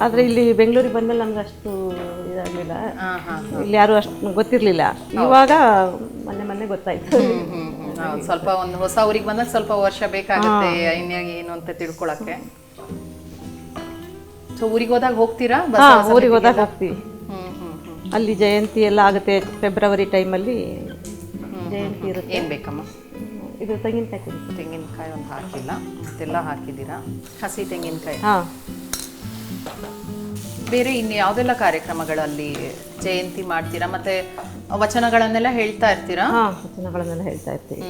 ಆದ್ರೆ ಇಲ್ಲಿ ಬೆಂಗಳೂರಿಗೆ ಬಂದ್ಮೇಲೆ ನಮ್ಗೆ ಅಷ್ಟು ಇದಾಗಲಿಲ್ಲ. ಹಾ ಹಾ ಇಲ್ಲಿ ಯಾರು ಅಷ್ಟು ಗೊತ್ತಿರಲಿಲ್ಲ. ಇವಾಗ ಮೊನ್ನೆ ಮೊನ್ನೆ ಗೊತ್ತಾಯ್ತು. ಹ್ಮ್ ಹ್ಮ್ ಹ್ಮ್. ಹೌದು, ಸ್ವಲ್ಪ ಒಂದು ಹೊಸ ಊರಿಗೆ ಬಂದಾಗ ಸ್ವಲ್ಪ ವರ್ಷ ಬೇಕಾಗುತ್ತೆ ಇನ್ಯಾಗ ಏನು ಅಂತ ತಿಳ್ಕೊಳಕ್ಕೆ. ಸೊ ಊರಿಗೆ ಹೋದಾಗ ಹೋಗ್ತೀರಾ? ಹಾ ಊರಿಗೆ ಹೋದಾಗ ಹೋಗ್ತೀವಿ. ಅಲ್ಲಿ ಜಯಂತಿ ಎಲ್ಲ ಆಗುತ್ತೆ ಫೆಬ್ರವರಿ ಟೈಮಲ್ಲಿ ಜಯಂತಿ ಇರುತ್ತೆ. ಏನು ಬೇಕಮ್ಮ? ಇದು ತೆಂಗಿನಕಾಯಿ ಕೊಡಿ. ತೆಂಗಿನಕಾಯಿ ಒಂದು ಹಾಕಿಲ್ಲ. ಮತ್ತೆಲ್ಲ ಹಾಕಿದ್ದೀರಾ? ಹಸಿ ತೆಂಗಿನಕಾಯಿ. ಹಾಂ. ಬೇರೆ ಇನ್ನು ಯಾವುದೆಲ್ಲ ಕಾರ್ಯಕ್ರಮಗಳಲ್ಲಿ ಜಯಂತಿ ಮಾಡ್ತೀರಾ? ಮತ್ತೆ ವಚನಗಳನ್ನೆಲ್ಲ ಹೇಳ್ತಾ ಇರ್ತೀರಾ? ಹಾ ವಚನಗಳನ್ನೆಲ್ಲ ಹೇಳ್ತಾ ಇರ್ತೀವಿ.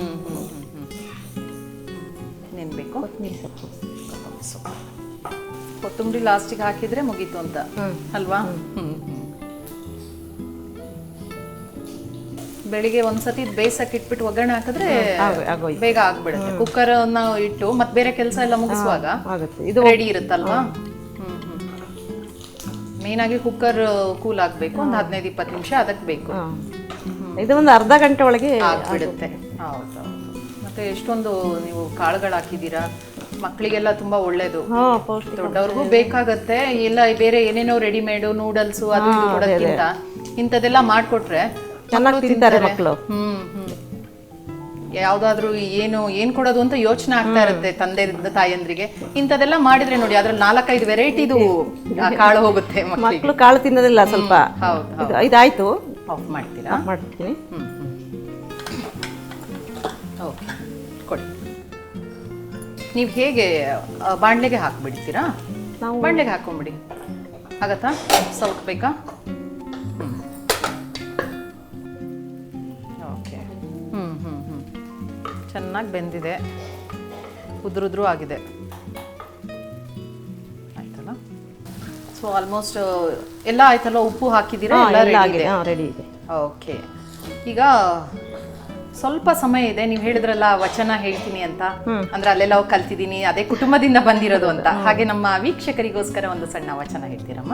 ನೆನ್ಬೇಕು? ಕೊತ್ತಂಬರಿ ಸೊಪ್ಪು. ಕೊತ್ತಂಬರಿ ಲಾಸ್ಟಿಗೆ ಹಾಕಿದ್ರೆ ಮುಗೀತು ಅಂತ. ಅಲ್ವಾ? ಹ್ಮ್. ಬೆಳಿಗ್ಗೆ ಒಂದ್ಸತಿ ಬೇಯಿಸಕ್ ಇಟ್ಬಿಟ್ಟು ಒಗ್ಗರಣೆ ಹಾಕಿದ್ರೆ ಬೇಗ ಆಗ್ಬಿಡುತ್ತೆ. ಕುಕ್ಕರ್ ಅನ್ನ ಇಟ್ಟು ಮತ್ತೆ ಬೇರೆ ಕೆಲಸ ಎಲ್ಲ ಮುಗಿಸುವಾಗ ಇದು ರೆಡಿ ಇರುತ್ತಲ್ವಾ? ಮೇನ್ ಆಗಿ ಕುಕ್ಕರ್ ಕೂಲ್ ಆಗ್ಬೇಕು. ಒಂದು ಹದಿನೈದು ಇಪ್ಪತ್ತು ನಿಮಿಷ ಅದಕ್ಕೆ ಬೇಕು. ಇದು ಒಂದು ಅರ್ಧ ಗಂಟೆ ಒಳಗೆ ಆಗ್ಬಿಡುತ್ತೆ. ಹೌದೌದು ಮತ್ತೆ ಎಷ್ಟೊಂದು ನೀವು ಕಾಳುಗಳು ಹಾಕಿದ್ದೀರಾ? ಮಕ್ಕಳಿಗೆಲ್ಲ ತುಂಬಾ ಒಳ್ಳೇದು. ದೊಡ್ಡವ್ರಿಗೂ ಬೇಕಾಗತ್ತೆ. ಎಲ್ಲ ಬೇರೆ ಏನೇನೋ ರೆಡಿಮೇಡ್ ನೂಡಲ್ಸ್ ಅದು ಕೊಡೋದ್ಕಿಂತ ಇಂಥದ್ದೆಲ್ಲ ಮಾಡ್ಕೊಟ್ರೆ ಚೆನ್ನಾಗಿ ತಿಂತಾರೆ ಮಕ್ಕಳು ಯಾವ್ದಾದ್ರು ಏನು ಏನ್ ಕೊಡೋದು ಅಂತ ಯೋಚನೆ ಆಗ್ತಾ ಇರುತ್ತೆ ತಂದೆ ತಾಯಂದ್ರಿಗೆ. ಇಂಥದೆಲ್ಲ ಮಾಡಿದ್ರೆ ನೋಡಿ ಅದ್ರಲ್ಲಿ ನಾಲ್ಕೈದು ವೆರೈಟಿದು ಕಾಳು ಹೋಗುತ್ತೆ ಮಕ್ಕಳು ಕಾಳು ತಿನ್ನೋದಿಲ್ಲ ಸ್ವಲ್ಪ. ಇದಾಯ್ತು ಆಫ್ ಮಾಡ್ತೀರಾ? ಮಾಡ್ತೀನಿ. ಓಕೆ ಕೊಡಿ. ನೀವು ಹೇಗೆ ಬಾಣಲೆಗೆ ಹಾಕ್ಬಿಡ್ತೀರಾ? ಬಾಣ್ಲೆಗೆ ಹಾಕೊಂಬಿಡಿ. ಆಗತ್ತಾ? ಸೌತ್ ಬೇಕಾ? ಚೆನ್ನಾಗಿ ಬೆಂದಿದೆ. ಉದ್ರುದ್ರೂ ಆಗಿದೆ. ಆಯ್ತಲ್ಲ? ಸೊ ಆಲ್ಮೋಸ್ಟ್ ಎಲ್ಲ ಆಯ್ತಲ್ಲ? ಉಪ್ಪು ಹಾಕಿದ್ದೀರಾ? ಎಲ್ಲ ರೆಡಿ ಆಗಿದೆ. ಇದೆ? ರೆಡಿ ಇದೆ. ಓಕೆ ಈಗ ಸ್ವಲ್ಪ ಸಮಯ ಇದೆ. ನೀವು ಹೇಳಿದ್ರಲ್ಲ ವಚನ ಹೇಳ್ತೀನಿ ಅಂತ. ಅಂದ್ರೆ ಅಲ್ಲೆಲ್ಲ ಕಲ್ತಿದ್ದೀನಿ ಅದೇ ಕುಟುಂಬದಿಂದ ಬಂದಿರೋದು ಅಂತ. ಹಾಗೆ ನಮ್ಮ ವೀಕ್ಷಕರಿಗೋಸ್ಕರ ಒಂದು ಸಣ್ಣ ವಚನ ಹೇಳ್ತೀರಮ್ಮ?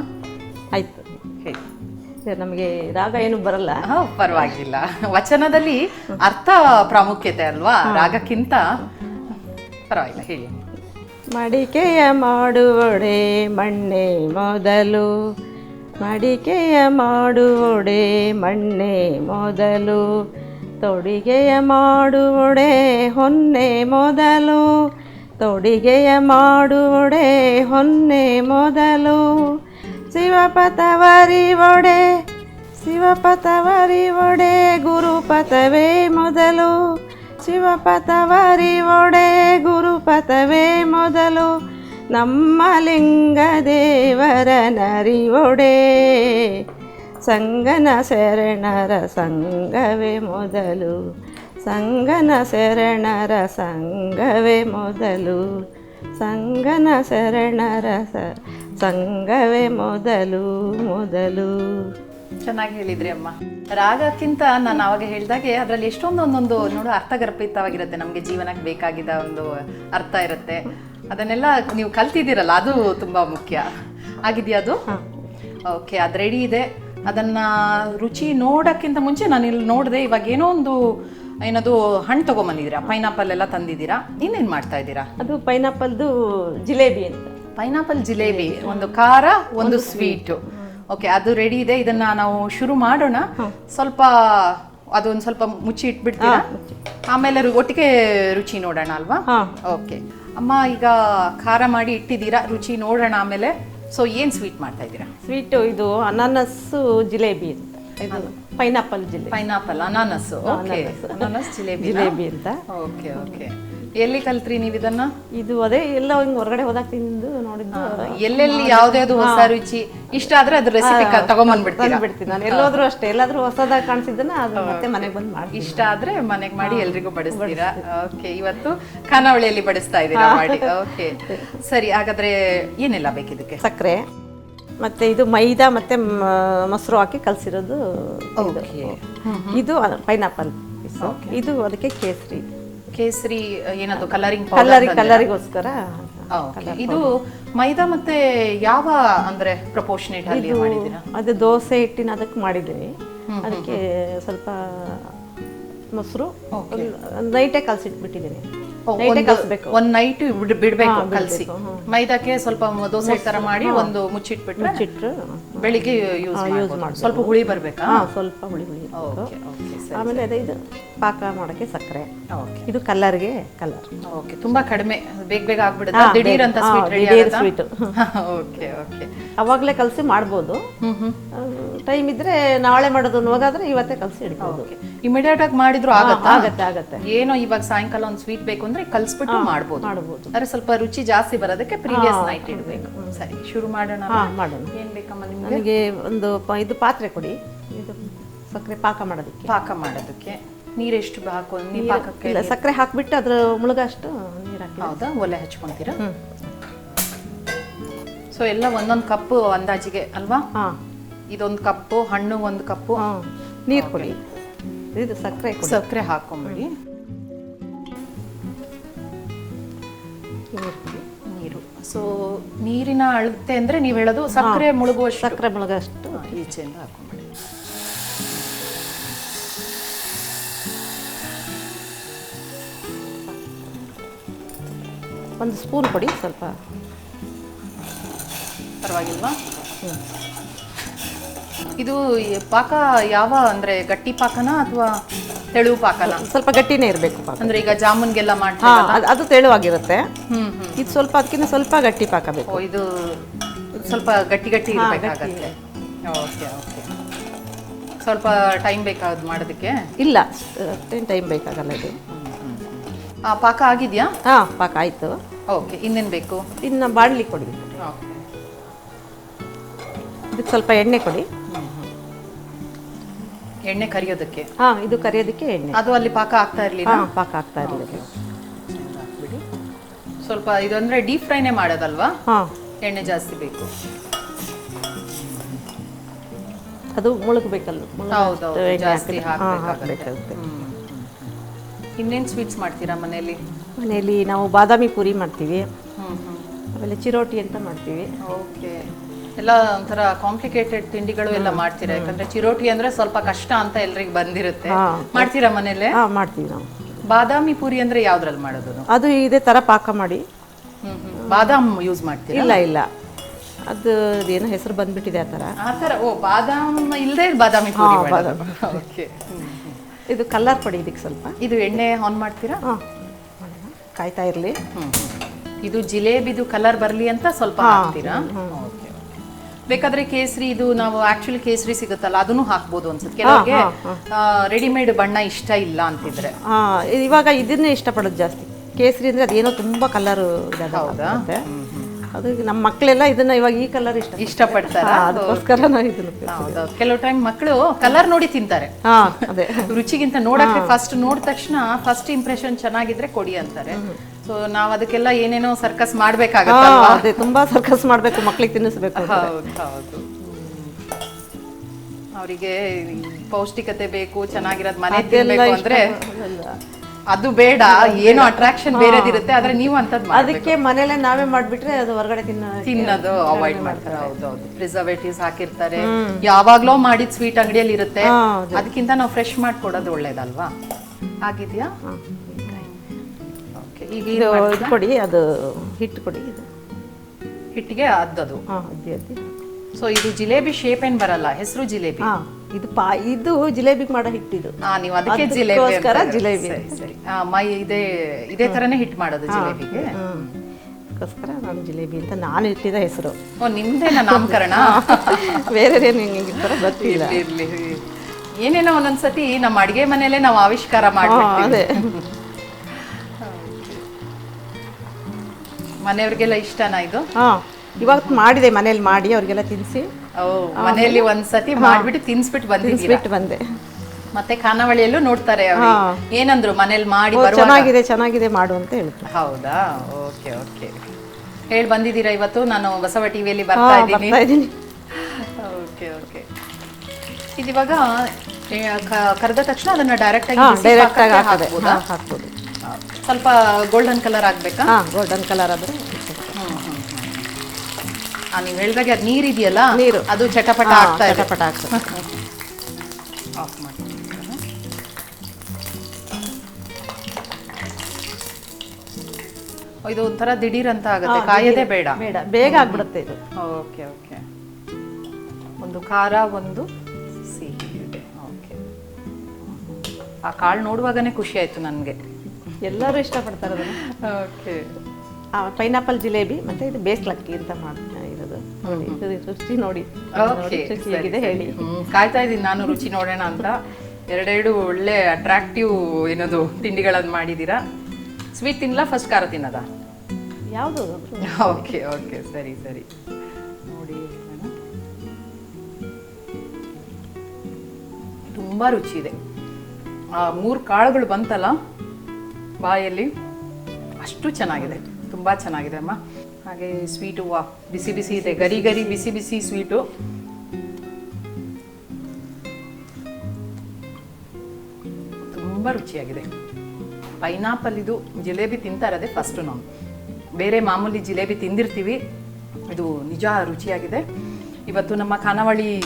ಆಯ್ತು. ಹೇಳಿ. ನಮಗೆ ರಾಗ ಏನು ಬರಲ್ಲ. ಪರವಾಗಿಲ್ಲ. ವಚನದಲ್ಲಿ ಅರ್ಥ ಪ್ರಾಮುಖ್ಯತೆ ಅಲ್ವಾ? ರಾಗಕ್ಕಿಂತ ಪರವಾಗಿಲ್ಲ ಹೇಳಿ. ಮಡಿಕೆಯ ಮಾಡುವೊಡೆ ಮಣ್ಣೆ ಮೊದಲು. ಮಡಿಕೆಯ ಮಾಡುವೊಡೆ ಮಣ್ಣೆ ಮೊದಲು. ತೊಡಿಗೆಯ ಮಾಡುವೊಡೆ ಹೊನ್ನೆ ಮೊದಲು. ತೊಡಿಗೆಯ ಮಾಡುವೊಡೆ ಹೊನ್ನೆ ಮೊದಲು. ಶಿವಪಥವರಿ ಒಡೆ ಶಿವಪಥವರಿ ಒಡೆ, ಗುರುಪಥವೇ ಮೊದಲು. ಶಿವಪಥವರಿ ಒಡೆ, ಗುರುಪಥವೇ ಮೊದಲು. ನಮ್ಮ ಲಿಂಗ ದೇವರ ನರಿವೊಡೆ ಸಂಗನ ಶರಣರ ಸಂಗವೇ ಮೊದಲು. ಸಂಗನ ಶರಣರ ಸಂಗವೇ ಮೊದಲು. ಸಂಗನ ಶರಣರ ಸ ಸಂಘವೇ ಮೊದಲು ಮೊದಲು. ಚೆನ್ನಾಗಿ ಹೇಳಿದ್ರಿ ಅಮ್ಮ. ರಾಗಕ್ಕಿಂತ ನಾನು ಅವಾಗ ಹೇಳಿದಾಗೆ ಅದರಲ್ಲಿ ಎಷ್ಟೊಂದು ಒಂದೊಂದು ನೋಡು ಅರ್ಥಗರ್ಭಿತವಾಗಿರುತ್ತೆ ನಮಗೆ ಜೀವನಕ್ಕೆ ಬೇಕಾಗಿದ್ದ ಒಂದು ಅರ್ಥ ಇರುತ್ತೆ. ಅದನ್ನೆಲ್ಲ ನೀವು ಕಲ್ತಿದ್ದೀರಲ್ಲ ಅದು ತುಂಬಾ ಮುಖ್ಯ. ಆಗಿದೆಯಾ ಅದು? ಓಕೆ ಅದು ರೆಡಿ ಇದೆ. ಅದನ್ನ ರುಚಿ ನೋಡಕ್ಕಿಂತ ಮುಂಚೆ ನಾನು ಇಲ್ಲಿ ನೋಡಿದೆ ಇವಾಗ ಏನೋ ಒಂದು ಏನದು ಹಣ್ಣು ತಗೊಂಬಂದಿದ್ದೀರಾ ಪೈನಾಪಲ್ ಎಲ್ಲ ತಂದಿದ್ದೀರಾ ಇನ್ನೇನು ಮಾಡ್ತಾ ಇದ್ದೀರಾ? ಅದು ಪೈನಾಪಲ್ದು ಜಿಲೇಬಿ ಅಂತ. ಪೈನಾಪಲ್ ಜಿಲೇಬಿ ಒಂದು ಖಾರ ಒಂದು ಸ್ವೀಟು ಓಕೆ ಅದು ರೆಡಿ ಇದೆ. ಇದನ್ನ ನಾವು ಶುರು ಮಾಡೋಣ. ಸ್ವಲ್ಪ ಅದೊಂದು ಸ್ವಲ್ಪ ಮುಚ್ಚಿ ಇಟ್ಬಿಡ್ತೀರಾ? ಆಮೇಲೆ ಒಟ್ಟಿಗೆ ರುಚಿ ನೋಡೋಣ ಅಲ್ವಾ? ಓಕೆ ಅಮ್ಮ ಈಗ ಖಾರ ಮಾಡಿ ಇಟ್ಟಿದ್ದೀರಾ? ರುಚಿ ನೋಡೋಣ ಆಮೇಲೆ. ಸೊ ಏನ್ ಸ್ವೀಟ್ ಮಾಡ್ತಾ ಇದ್ದೀರಾ? ಸ್ವೀಟು ಇದು ಅನಾನಸ್ಸು ಜಿಲೇಬಿ ಅಂತ. ಇದು ಪೈನಾಪಲ್ ಜಿಲೇಬಿ. ಪೈನಾಪಲ್ ಅನಾನಸ್ ಓಕೆ ಅನಾನಸ್ ಜಿಲೇಬಿ ಜಿಲೇಬಿ ಅಂತ. ಓಕೆ ಓಕೆ ಎಲ್ಲಿ ಕಲ್ತ್ರಿ ನೀವು ಇದನ್ನ? ಇದು ಅದೇ ಎಲ್ಲ ಹಿಂಗ್ ಹೊರಗಡೆ ಹೋದಾಗ ತಿಂದು ನೋಡಿದ್ದು ಎಲ್ಲೆಲ್ಲಿ ಯಾವ್ದ್ಯಾವ್ದು ಹೊಸ ರುಚಿ? ಇಷ್ಟ ಆದ್ರೆ ಅದ್ರ ರೆಸಿಪಿ ತಗೊಂಡ್ಬಂದ್ಬಿಡ್ತೀನಿ ಬಿಡ್ತೀನಿ ನಾನು. ಎಲ್ಲೋದ್ರೂ ಅಷ್ಟೇ. ಎಲ್ಲಾದ್ರೂ ಹೊಸದಾಗಿ ಕಾಣಿಸಿದ್ದನ್ನ ಅದು ಮತ್ತೆ ಮನೆಗೆ ಬಂದು ಮಾಡಿ ಇಷ್ಟ ಆದ್ರೆ ಮನೆಗೆ ಮಾಡಿ ಎಲ್ರಿಗೂ ಬಡಿಸ್ತೀರಾ? ಓಕೆ ಇವತ್ತು ಖಾನಾವಳಿಯಲ್ಲಿ ಬಡಿಸ್ತಾ ಇದ್ದೀರಾ ಮಾಡಿ. ಓಕೆ ಸರಿ ಹಾಗಾದ್ರೆ ಏನೆಲ್ಲ ಬೇಕಿದಕ್ಕೆ ಸಕ್ಕರೆ ಮತ್ತೆ ಇದು ಮೈದಾ ಮತ್ತೆ ಮೊಸರು ಹಾಕಿ ಕಲಸಿರೋದು ಇದು. ಪೈನಾಪಲ್ ಇದು ಅದಕ್ಕೆ ಕೇಸರಿ. ಕೇಸರಿ ಏನದು ಕಲರಿಂಗ್ ಕಲರಿಂಗ್ ಕಲರಿಗೋಸ್ಕರ ಇದು ಮೈದಾ ಮತ್ತೆ ಯಾವ ಅಂದ್ರೆ ಪ್ರಪೋರ್ಷನೇಟ್ ಅಲ್ಲಿ ಮಾಡಿದ್ದೀರಾ? ಅದು ದೋಸೆ ಹಿಟ್ಟಿನ ಅದಕ್ಕೆ ಮಾಡಿದ್ದೀವಿ. ಅದಕ್ಕೆ ಸ್ವಲ್ಪ ಮೊಸರು. ನೈಟೇ ಕಲಸಿಟ್ಬಿಟ್ಟಿದ್ದೀನಿ ಒಂದ್ ನೈಟ್ ಬಿಡ್ಬೇಕು ಕಲ್ಸಿ. ಮೈದಾಕ್ಕೆ ಸ್ವಲ್ಪ ದೋಸೆ ತರ ಮಾಡಿ ಒಂದು ಮುಚ್ಚಿಟ್ಬಿಟ್ಟು ಮುಚ್ಚಿಟ್ಟು ಬೆಳಿಗ್ಗೆ ಯೂಸ್ ಸ್ವಲ್ಪ ಹುಳಿ ಬರ್ಬೇಕಾ? ಸ್ವಲ್ಪ ಹುಳಿ ಹುಳಿ ಆಮೇಲೆ ಅದೇ ಇದು ಪಾಕ ಮಾಡೋಕ್ಕೆ ಸಕ್ಕರೆ. ಓಕೆ ಇದು ಕಲ್ಲರ್ಗೆ ಕಲರ್ ಓಕೆ ತುಂಬಾ ಕಡಿಮೆ ಬೇಗ ಬೇಗ ಆಗ್ಬಿಡುತ್ತೆ. ದಿಢೀರ್ ಅಂತ ಸ್ವೀಟ್ ರೆಡಿ ದಿಢೀರ್ sweet. ಓಕೆ ಓಕೆ ಅವಾಗಲೇ ಕಲಸಿ ಮಾಡ್ಬೋದು. ಹ್ಮ್ ಹ್ಮ್. ಟೈಮ್ ಇದ್ರೆ ನಾಳೆ ಮಾಡೋದು ಅನ್ನುವಾಗಾದ್ರೆ ಇವತ್ತೇ ಕಲಸಿ ಇಡ್ಬೋದು. ಓಕೆ ಇಮಿಡಿಯೇಟ್ ಆಗಿ ಮಾಡಿದ್ರು ಆಗತ್ತೆ? ಆಗತ್ತೆ ಆಗತ್ತೆ. ಏನೋ ಇವಾಗ ಸಾಯಂಕಾಲ ಒಂದು ಸ್ವೀಟ್ ಬೇಕು ಅಂದ್ರೆ ಕಲ್ಸ್ಬಿಟ್ಟು ಮಾಡ್ಬೋದು. ಮಾಡ್ಬೋದು. ಅಂದ್ರೆ ಸ್ವಲ್ಪ ರುಚಿ ಜಾಸ್ತಿ ಬರೋದಕ್ಕೆ ಪ್ರೀವಿಯಸ್ ನೈಟ್ ಇಡಬೇಕು. ಸರಿ ಶುರು ಮಾಡೋಣ. ಹಾ ಮಾಡೋಣ. ಏನ್ ಬೇಕಮ್ಮ ನಿಮ್ಗೆ? ನನಗೆ ಒಂದು ಪ- ಇದು ಪಾತ್ರೆ ಕೊಡಿ. ಇದು ಸಕ್ಕರೆ ಪಾಕ ಮಾಡೋದಕ್ಕೆ. ಪಾಕ ಮಾಡೋದಕ್ಕೆ. ನೀರೆಷ್ಟು ಹಾಕೋ ನೀರು ಪಾಕಕ್ಕೆ ಇಲ್ಲ ಸಕ್ಕರೆ ಹಾಕಿಬಿಟ್ಟು ಅದ್ರ ಮುಳುಗಷ್ಟು ನೀರು ಹಾಕಿ. ಹೌದಾ? ಒಲೆ ಹಚ್ಕೊಂತೀರಾ? ಸೊ ಎಲ್ಲ ಒಂದೊಂದು ಕಪ್ಪು ಅಂದಾಜಿಗೆ ಅಲ್ವಾ? ಹಾಂ. ಇದೊಂದು ಕಪ್ಪು ಹಣ್ಣು ಒಂದು ಕಪ್ಪು. ನೀರು ಕೊಡಿ. ಇದು ಸಕ್ಕರೆ ಸಕ್ಕರೆ ಹಾಕೊಂಬಿಡಿ. ನೀರು ಸೊ ನೀರಿನ ಅಳತೆ ಅಂದ್ರೆ ನೀವು ಹೇಳೋದು ಸಕ್ಕರೆ ಮುಳುಗುವಷ್ಟು. ಸಕ್ಕರೆ ಮುಳುಗಷ್ಟು. ಹಾ, ಈಚೆಯಿಂದ ಹಾಕೊಂಬಿಡಿ. ಒಂದು ಸ್ಪೂನ್ ಕೊಡಿ ಸ್ವಲ್ಪ. ಪರವಾಗಿಲ್ವಾ? ಇದು ಪಾಕ ಯಾವ ಅಂದ್ರೆ ಗಟ್ಟಿ ಪಾಕನ ಅಥವಾ ತೆಳು ಪಾಕನ? ಸ್ವಲ್ಪ ಗಟ್ಟಿನೇ ಇರಬೇಕು ಪಾಕ. ಅಂದ್ರೆ ಈಗ ಜಾಮೂನ್ಗೆಲ್ಲ ಮಾಡ್ತೀವಿ ಅದು ತೆಳುವಾಗಿರುತ್ತೆ. ಇದು ಸ್ವಲ್ಪ ಅದಕ್ಕಿಂತ ಸ್ವಲ್ಪ ಗಟ್ಟಿ ಪಾಕ ಬೇಕು. ಇದು ಸ್ವಲ್ಪ ಗಟ್ಟಿ ಗಟ್ಟಿ ಇರಬೇಕಾಗತ್ತೆ. Okay okay. ಸ್ವಲ್ಪ ಟೈಮ್ ಬೇಕಾದ್ ಮಾಡೋದಕ್ಕೆ? ಇಲ್ಲ ಟೈಮ್ ಬೇಕಾಗಲ್ಲ ಇದು. ಪಾಕ ಆಗಿದೆಯಾ? ಹಾಂ ಪಾಕ ಆಯಿತು. ಓಕೆ ಇನ್ನೇನು ಬೇಕು? ಇನ್ನು ಬಾಣಲಿ ಕೊಡಿ. ಇದಕ್ಕೆ ಸ್ವಲ್ಪ ಎಣ್ಣೆ ಕೊಡಿ. ಎಣ್ಣೆ ಕರಿಯೋದಕ್ಕೆ? ಹಾಂ ಇದು ಕರಿಯೋದಕ್ಕೆ ಎಣ್ಣೆ. ಅದು ಅಲ್ಲಿ ಪಾಕ ಆಗ್ತಾ ಇರ್ಲಿಲ್ಲ? ಹಾಂ ಪಾಕ ಆಗ್ತಾ ಇರಲಿಲ್ಲ. ಬಿಡಿ ಸ್ವಲ್ಪ ಇದು ಅಂದ್ರೆ ಡೀಪ್ ಫ್ರೈನೇ ಮಾಡೋದಲ್ವಾ? ಹಾಂ. ಎಣ್ಣೆ ಜಾಸ್ತಿ ಬೇಕು. ಅದು ಮುಳುಗಬೇಕಲ್ಲ. ಹೌದು ಜಾಸ್ತಿ. ಹಾಕಬೇಕಾಗುತ್ತೆ. ಇನ್ನೇನು ಸ್ವೀಟ್ಸ್ ಮಾಡ್ತೀರಾ ಮನೇಲಿ ಮನೆಯಲ್ಲಿ ನಾವು ಬಾದಾಮಿ ಪೂರಿ ಮಾಡ್ತೀವಿ. ಹ್ಞೂ ಹ್ಞೂ ಆಮೇಲೆ ಚಿರೋಟಿ ಅಂತ ಮಾಡ್ತೀವಿ. ಓಕೆ. ಎಲ್ಲ ಒಂಥರ ಕಾಂಪ್ಲಿಕೇಟೆಡ್ ತಿಂಡಿಗಳು ಎಲ್ಲ ಮಾಡ್ತೀರಾ? ಯಾಕಂದ್ರೆ ಚಿರೋಟಿ ಅಂದ್ರೆ ಸ್ವಲ್ಪ ಕಷ್ಟ ಅಂತ ಎಲ್ರಿಗೂ ಬಂದಿರುತ್ತೆ. ಹಾ. ಮಾಡ್ತೀರಾ ಮನೇಲೆ ಹಾಂ ಮಾಡ್ತೀವಿ ನಾವು. ಬಾದಾಮಿ ಪುರಿ ಅಂದ್ರೆ ಯಾವ್ದ್ರಲ್ಲಿ ಮಾಡೋದು? ಅದು ಇದೇ ಥರ ಪಾಕ ಮಾಡಿ. ಹ್ಮ್ ಹ್ಮ್. ಬಾದಾಮ್ ಯೂಸ್ ಮಾಡ್ತೀರಾ? ಇಲ್ಲ ಇಲ್ಲ. ಅದು ಏನೋ ಹೆಸರು ಬಂದ್ಬಿಟ್ಟಿದೆ ಆ ಥರ ಆ ಥರ ಓ ಬಾದಾಮ್ ಇಲ್ಲದೆ ಬಾದಾಮಿ ಪೂರಿ ಮಾಡೋದು. ಓಕೆ. ಇದು ಕಲರ್ ಕೊಡಿ ಇದಕ್ಕೆ ಸ್ವಲ್ಪ. ಇದು ಎಣ್ಣೆ ಆನ್ ಮಾಡ್ತೀರಾ? ಕಾಯ್ತಾ ಇರಲಿ. ಇದು ಜಿಲೇಬಿದು ಕಲರ್ ಬರಲಿ ಅಂತ ಸ್ವಲ್ಪ ಹಾಕ್ತೀರಾ? ಓಕೆ ಬೇಕಾದ್ರೆ ಕೇಸರಿ ಇದು ನಾವು ಆಕ್ಚುಲಿ ಕೇಸರಿ ಸಿಗುತ್ತಲ್ಲ ಅದನ್ನು ಹಾಕ್ಬೋದು ಅನ್ಸುತ್ತೆ. ಕೆಲವರಿಗೆ ರೆಡಿಮೇಡ್ ಬಣ್ಣ ಇಷ್ಟ ಇಲ್ಲ ಅಂತಿದ್ರೆ. ಇವಾಗ ಇದನ್ನೇ ಇಷ್ಟಪಡೋದು ಜಾಸ್ತಿ. ಕೇಸರಿ ಅಂದ್ರೆ ಅದೇನೋ ತುಂಬಾ ಕಲರ್ ಇದಾಗ ಹೌದಾ? ಅದು ನಮ್ಮ ಮಕ್ಕಳೆಲ್ಲ ಇದನ್ನ ಇವಾಗ ಈ ಕಲರ್ ಇಷ್ಟ ಇಷ್ಟಪಡ್ತಾರೆ? ಅದಕ್ಕೋಸ್ಕರ ನಾವು ಇದನ್ನ ಕೆಲವು ಟೈಮ್ ಮಕ್ಕಳು ಕಲರ್ ನೋಡಿ ತಿಂತಾರೆ. ಹಾಂ ಅದೇ. ರುಚಿಗಿಂತ ನೋಡಕ್ಕೆ ಫಸ್ಟ್ ನೋಡಿದ ತಕ್ಷಣ ಫಸ್ಟ್ ಇಂಪ್ರೆಷನ್ ಚೆನ್ನಾಗಿದ್ರೆ ಕೊಡಿ ಅಂತಾರೆ. ಸೊ ನಾವ್ ಅದಕ್ಕೆಲ್ಲ ಏನೇನೋ ಸರ್ಕಸ್ ಮಾಡ್ಬೇಕಾಗತ್ತೆ ತುಂಬಾ ಸರ್ಕಸ್ ಮಾಡ್ಬೇಕು ಮಕ್ಳಿಗೆ ತಿನ್ನಿಸ್ಬೇಕು. ಹೌದು ಹೌದು. ಅವರಿಗೆ ಪೌಷ್ಟಿಕತೆ ಬೇಕು ಚೆನ್ನಾಗಿರೋದ್ ಮನೆ ತಿನ್ಬೇಕು ಅಂದ್ರೆ ಅದು ಬೇಡ ಏನು ಅಟ್ರಾಕ್ಷನ್ ಬೇರೆದಿರುತ್ತೆ ಆದ್ರೆ ನೀವು ಅಂತದ್ ಅದಕ್ಕೆ ಮನೇಲೆ ನಾವೇ ಮಾಡ್ಬಿಟ್ರೆ ಅದು ಹೊರಗಡೆ ತಿನ್ನ ತಿನ್ನೋದು ಅವಾಯ್ಡ್ ಮಾಡ್ತಾರೆ. ಹೌದು ಪ್ರಿಸರ್ವೇಟಿವ್ಸ್ ಹಾಕಿರ್ತಾರೆ. ಯಾವಾಗ್ಲೋ ಮಾಡಿದ ಸ್ವೀಟ್ ಅಂಗಡಿಯಲ್ಲಿ ಇರುತ್ತೆ. ಅದಕ್ಕಿಂತ ನಾವು ಫ್ರೆಶ್ ಮಾಡ್ಕೊಡೋದು ಒಳ್ಳೇದಲ್ವಾ? ಆಗಿದ್ಯಾ ಈಗ ಇದು ಕೊಡಿ ಅದು ಹಿಟ್ಟು ಕೊಡಿ ಇದು. ಹಿಟ್ಟಿಗೆ ಅದ್ದದು. ಸೊ ಇದು ಜಿಲೇಬಿ ಶೇಪ್ ಏನ್ ಬರಲ್ಲ ಹೆಸರು ಜಿಲೇಬಿ. ಹಾಂ. ಇದು ಪಾ ಇದು ಜಿಲೇಬಿ ಮಾಡೋ ಹಿಟ್ಟಿದು ಆ ನೀವು ಅದಕ್ಕೆ ಜಿಲೇಬಿ ಅದಕ್ಕೋಸ್ಕರ. ಜಿಲೇಬಿ. ಸರಿ, ಸರಿ. ಆ, ಮೈ ಇದೇ ಇದೇ ತರನೇ ಹಿಟ್ ಮಾಡೋದು ಜಿಲೇಬಿಗೆ. ಅದಕ್ಕೋಸ್ಕರ ನಾನು ಜಿಲೇಬಿ ಅಂತ ನಾನು ಇಟ್ಟಿದ ಹೆಸರು. ಓ ನಿಮ್ದೇನ ನಾಮಕರಣ? ಬೇರೆ ಏನು ಹಿಂಗೆ ಥರ ಬರ್ತಿಲ್ಲ. ಇರ್ಲಿ ಇರ್ಲಿ ಏನೇನೋ ಒಂದೊಂದ್ಸತಿ ನಮ್ಮ ಅಡಿಗೆ ಮನೇಲೆ ನಾವು ಆವಿಷ್ಕಾರ ಮಾಡಿ ಮಾಡ್ಬಿಡ್ತೀವಿ. ಅದೇ. ಮನೆಯವ್ರಿಗೆಲ್ಲ ಇಷ್ಟನಾ ಇದು? ಹಾಂ ಇವಾಗ ಮಾಡಿದೆ ಮನೇಲಿ ಮಾಡಿ ಅವ್ರಿಗೆಲ್ಲ ತಿನ್ನಿಸಿ ಓ ಮನೆಯಲ್ಲಿ ಒಂದ್ಸತಿ ಮಾಡ್ಬಿಟ್ಟು ತಿನ್ಸ್ಬಿಟ್ಟು ಬಂದಿದ್ದೀರಾ? ತಿನ್ನಿಸ್ಬಿಟ್ಟು ಬಂದೆ. ಮತ್ತೆ ಖಾನಾವಳಿಯಲ್ಲೂ ನೋಡ್ತಾರೆ ಅವ್ರು. ಏನಂದ್ರು ಮನೇಲಿ ಮಾಡಿ ಓ, ಬರುವಾಗ? ಚೆನ್ನಾಗಿದೆ ಚೆನ್ನಾಗಿದೆ ಮಾಡು ಅಂತ ಹೇಳ್ತಾರೆ. ಹೌದಾ? Okay okay. ಹೇಳಿ ಬಂದಿದ್ದೀರಾ ಇವತ್ತು? ನಾನು ಬಸವ ಟಿವಿಯಲ್ಲಿ ಬರ್ತಾ ಹಾಂ ಇದ್ದೀನಿ ಬರ್ತಾ ಇದ್ದೀನಿ. Okay okay. ಇದಿವಾಗ ಏ, ಕ- ಕರೆದ ತಕ್ಷಣ ಅದನ್ನ ಡೈರೆಕ್ಟ್ ಆಗಿ ಡೈರೆಕ್ಟ್ ಆಗಿ ಡೈರೆಕ್ಟಾಗಿ ಹಾಕ್ಬೋದಾ? ಹಾಂ ಹಾಕ್ಬೋದು. ಸ್ವಲ್ಪ ಗೋಲ್ಡನ್ ಕಲರ್ ಆಗ್ಬೇಕಾ? ಹಾಂ ಗೋಲ್ಡನ್ ಕಲರ್ ಆದರೆ ನೀವು ಹೇಳಿದಾಗೆ ಅದು ನೀರು ಇದೆಯಲ್ಲ? ನೀರು. ಅದು ಚಟಪಟ ಆಗ್ತಾ ಇದೆ. ಚಟಪಟ ಆಗ್ತದೆ ಆಫ್ ಮಾಡಿ ಇದು ಒಂಥರ ದಿಢೀರ್ ಅಂತ ಆಗುತ್ತೆ. ಕಾಯದೇ ಬೇಡ. ಬೇಡ. ಬೇಗ ಆಗ್ಬಿಡುತ್ತೆ ಇದು. ಓಕೆ ಓಕೆ ಒಂದು ಖಾರ ಒಂದು ಸಿಹಿ. ಇದೆ. ಓಕೆ ಆ ಕಾಳು ನೋಡುವಾಗನೇ ಖುಷಿ ಆಯಿತು ನನಗೆ. ಎಲ್ಲರೂ ಇಷ್ಟಪಡ್ತಾರೆ ಅದನ್ನು. ಓಕೆ ಪೈನಾಪಲ್ ಜಿಲೇಬಿ ಮತ್ತೆ ಇದು ಬೇಸ್ಲಕ್ಕಿ ಅಂತ ಮಾಡ್ತಾ ಇರೋದು ನೋಡಿ ಇದು ರುಚಿ ನೋಡಿ. ಓಕೆ ಹೇಗಿದೆ ಹೇಳಿ. ಕಾಯ್ತಾ ಇದ್ದೀನಿ ನಾನು ರುಚಿ ನೋಡೋಣ ಅಂತ. ಎರಡೆರಡು ಒಳ್ಳೆ ಅಟ್ರಾಕ್ಟಿವ್ ಏನದು ತಿಂಡಿಗಳನ್ನು ಮಾಡಿದ್ದೀರಾ? ಸ್ವೀಟ್ ತಿನ್ನಲ್ಲ ಫಸ್ಟ್ ಖಾರ ತಿನ್ನೋದಾ? ಯಾವುದು? ಓಕೆ ಓಕೆ ಸರಿ ಸರಿ. ನೋಡಿ. ತುಂಬಾ ರುಚಿ ಇದೆ. ಆ ಮೂರು ಕಾಳುಗಳು ಬಂತಲ್ಲ ಬಾಯಲ್ಲಿ? ಅಷ್ಟು ಚೆನ್ನಾಗಿದೆ. ತುಂಬಾ ಚೆನ್ನಾಗಿದೆ ಅಮ್ಮ. ಹಾಗೆ ಸ್ವೀಟು, ವಾ, ಬಿಸಿ ಬಿಸಿ ಇದೆ, ಗರಿ ಗರಿ ಬಿಸಿ ಬಿಸಿ ಸ್ವೀಟು. ತುಂಬ ರುಚಿಯಾಗಿದೆ. ಪೈನಾಪಲ್ ಇದು ಜಿಲೇಬಿ ತಿಂತಾ ಇರೋದೇ ಫಸ್ಟು ನಾವು. ಬೇರೆ ಮಾಮೂಲಿ ಜಿಲೇಬಿ ತಿಂದಿರ್ತೀವಿ. ಇದು ನಿಜ ರುಚಿಯಾಗಿದೆ. ಇವತ್ತು ನಮ್ಮ ಖಾನಾವಳಿ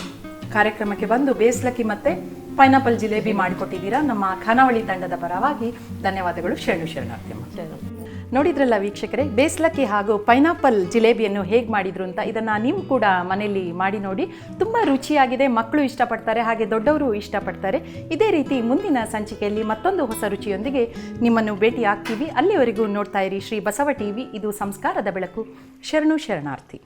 ಕಾರ್ಯಕ್ರಮಕ್ಕೆ ಬಂದು ಬೇಸ್ಲಕ್ಕಿ ಮತ್ತೆ ಪೈನಾಪಲ್ ಜಿಲೇಬಿ ಮಾಡಿಕೊಟ್ಟಿದ್ದೀರಾ. ನಮ್ಮ ಖಾನಾವಳಿ ತಂಡದ ಪರವಾಗಿ ಧನ್ಯವಾದಗಳು. ಶರಣು ಶರಣಾರ್ಥಿ. ನೋಡಿದ್ರಲ್ಲ ವೀಕ್ಷಕರೇ, ಬೇಸ್ಲಕ್ಕಿ ಹಾಗೂ ಪೈನಾಪಲ್ ಜಿಲೇಬಿಯನ್ನು ಹೇಗೆ ಮಾಡಿದ್ರು ಅಂತ ಇದನ್ನು ನೀವು ಕೂಡ ಮನೆಯಲ್ಲಿ ಮಾಡಿ ನೋಡಿ. ತುಂಬ ರುಚಿಯಾಗಿದೆ, ಮಕ್ಕಳು ಇಷ್ಟಪಡ್ತಾರೆ, ಹಾಗೆ ದೊಡ್ಡವರು ಇಷ್ಟಪಡ್ತಾರೆ. ಇದೇ ರೀತಿ ಮುಂದಿನ ಸಂಚಿಕೆಯಲ್ಲಿ ಮತ್ತೊಂದು ಹೊಸ ರುಚಿಯೊಂದಿಗೆ ನಿಮ್ಮನ್ನು ಭೇಟಿ ಆಗ್ತೀವಿ ಅಲ್ಲಿವರೆಗೂ ನೋಡ್ತಾ ಇರಿ ಶ್ರೀ ಬಸವ ಟಿವಿ, ಇದು ಸಂಸ್ಕಾರದ ಬೆಳಕು. ಶರಣು ಶರಣಾರ್ಥಿ.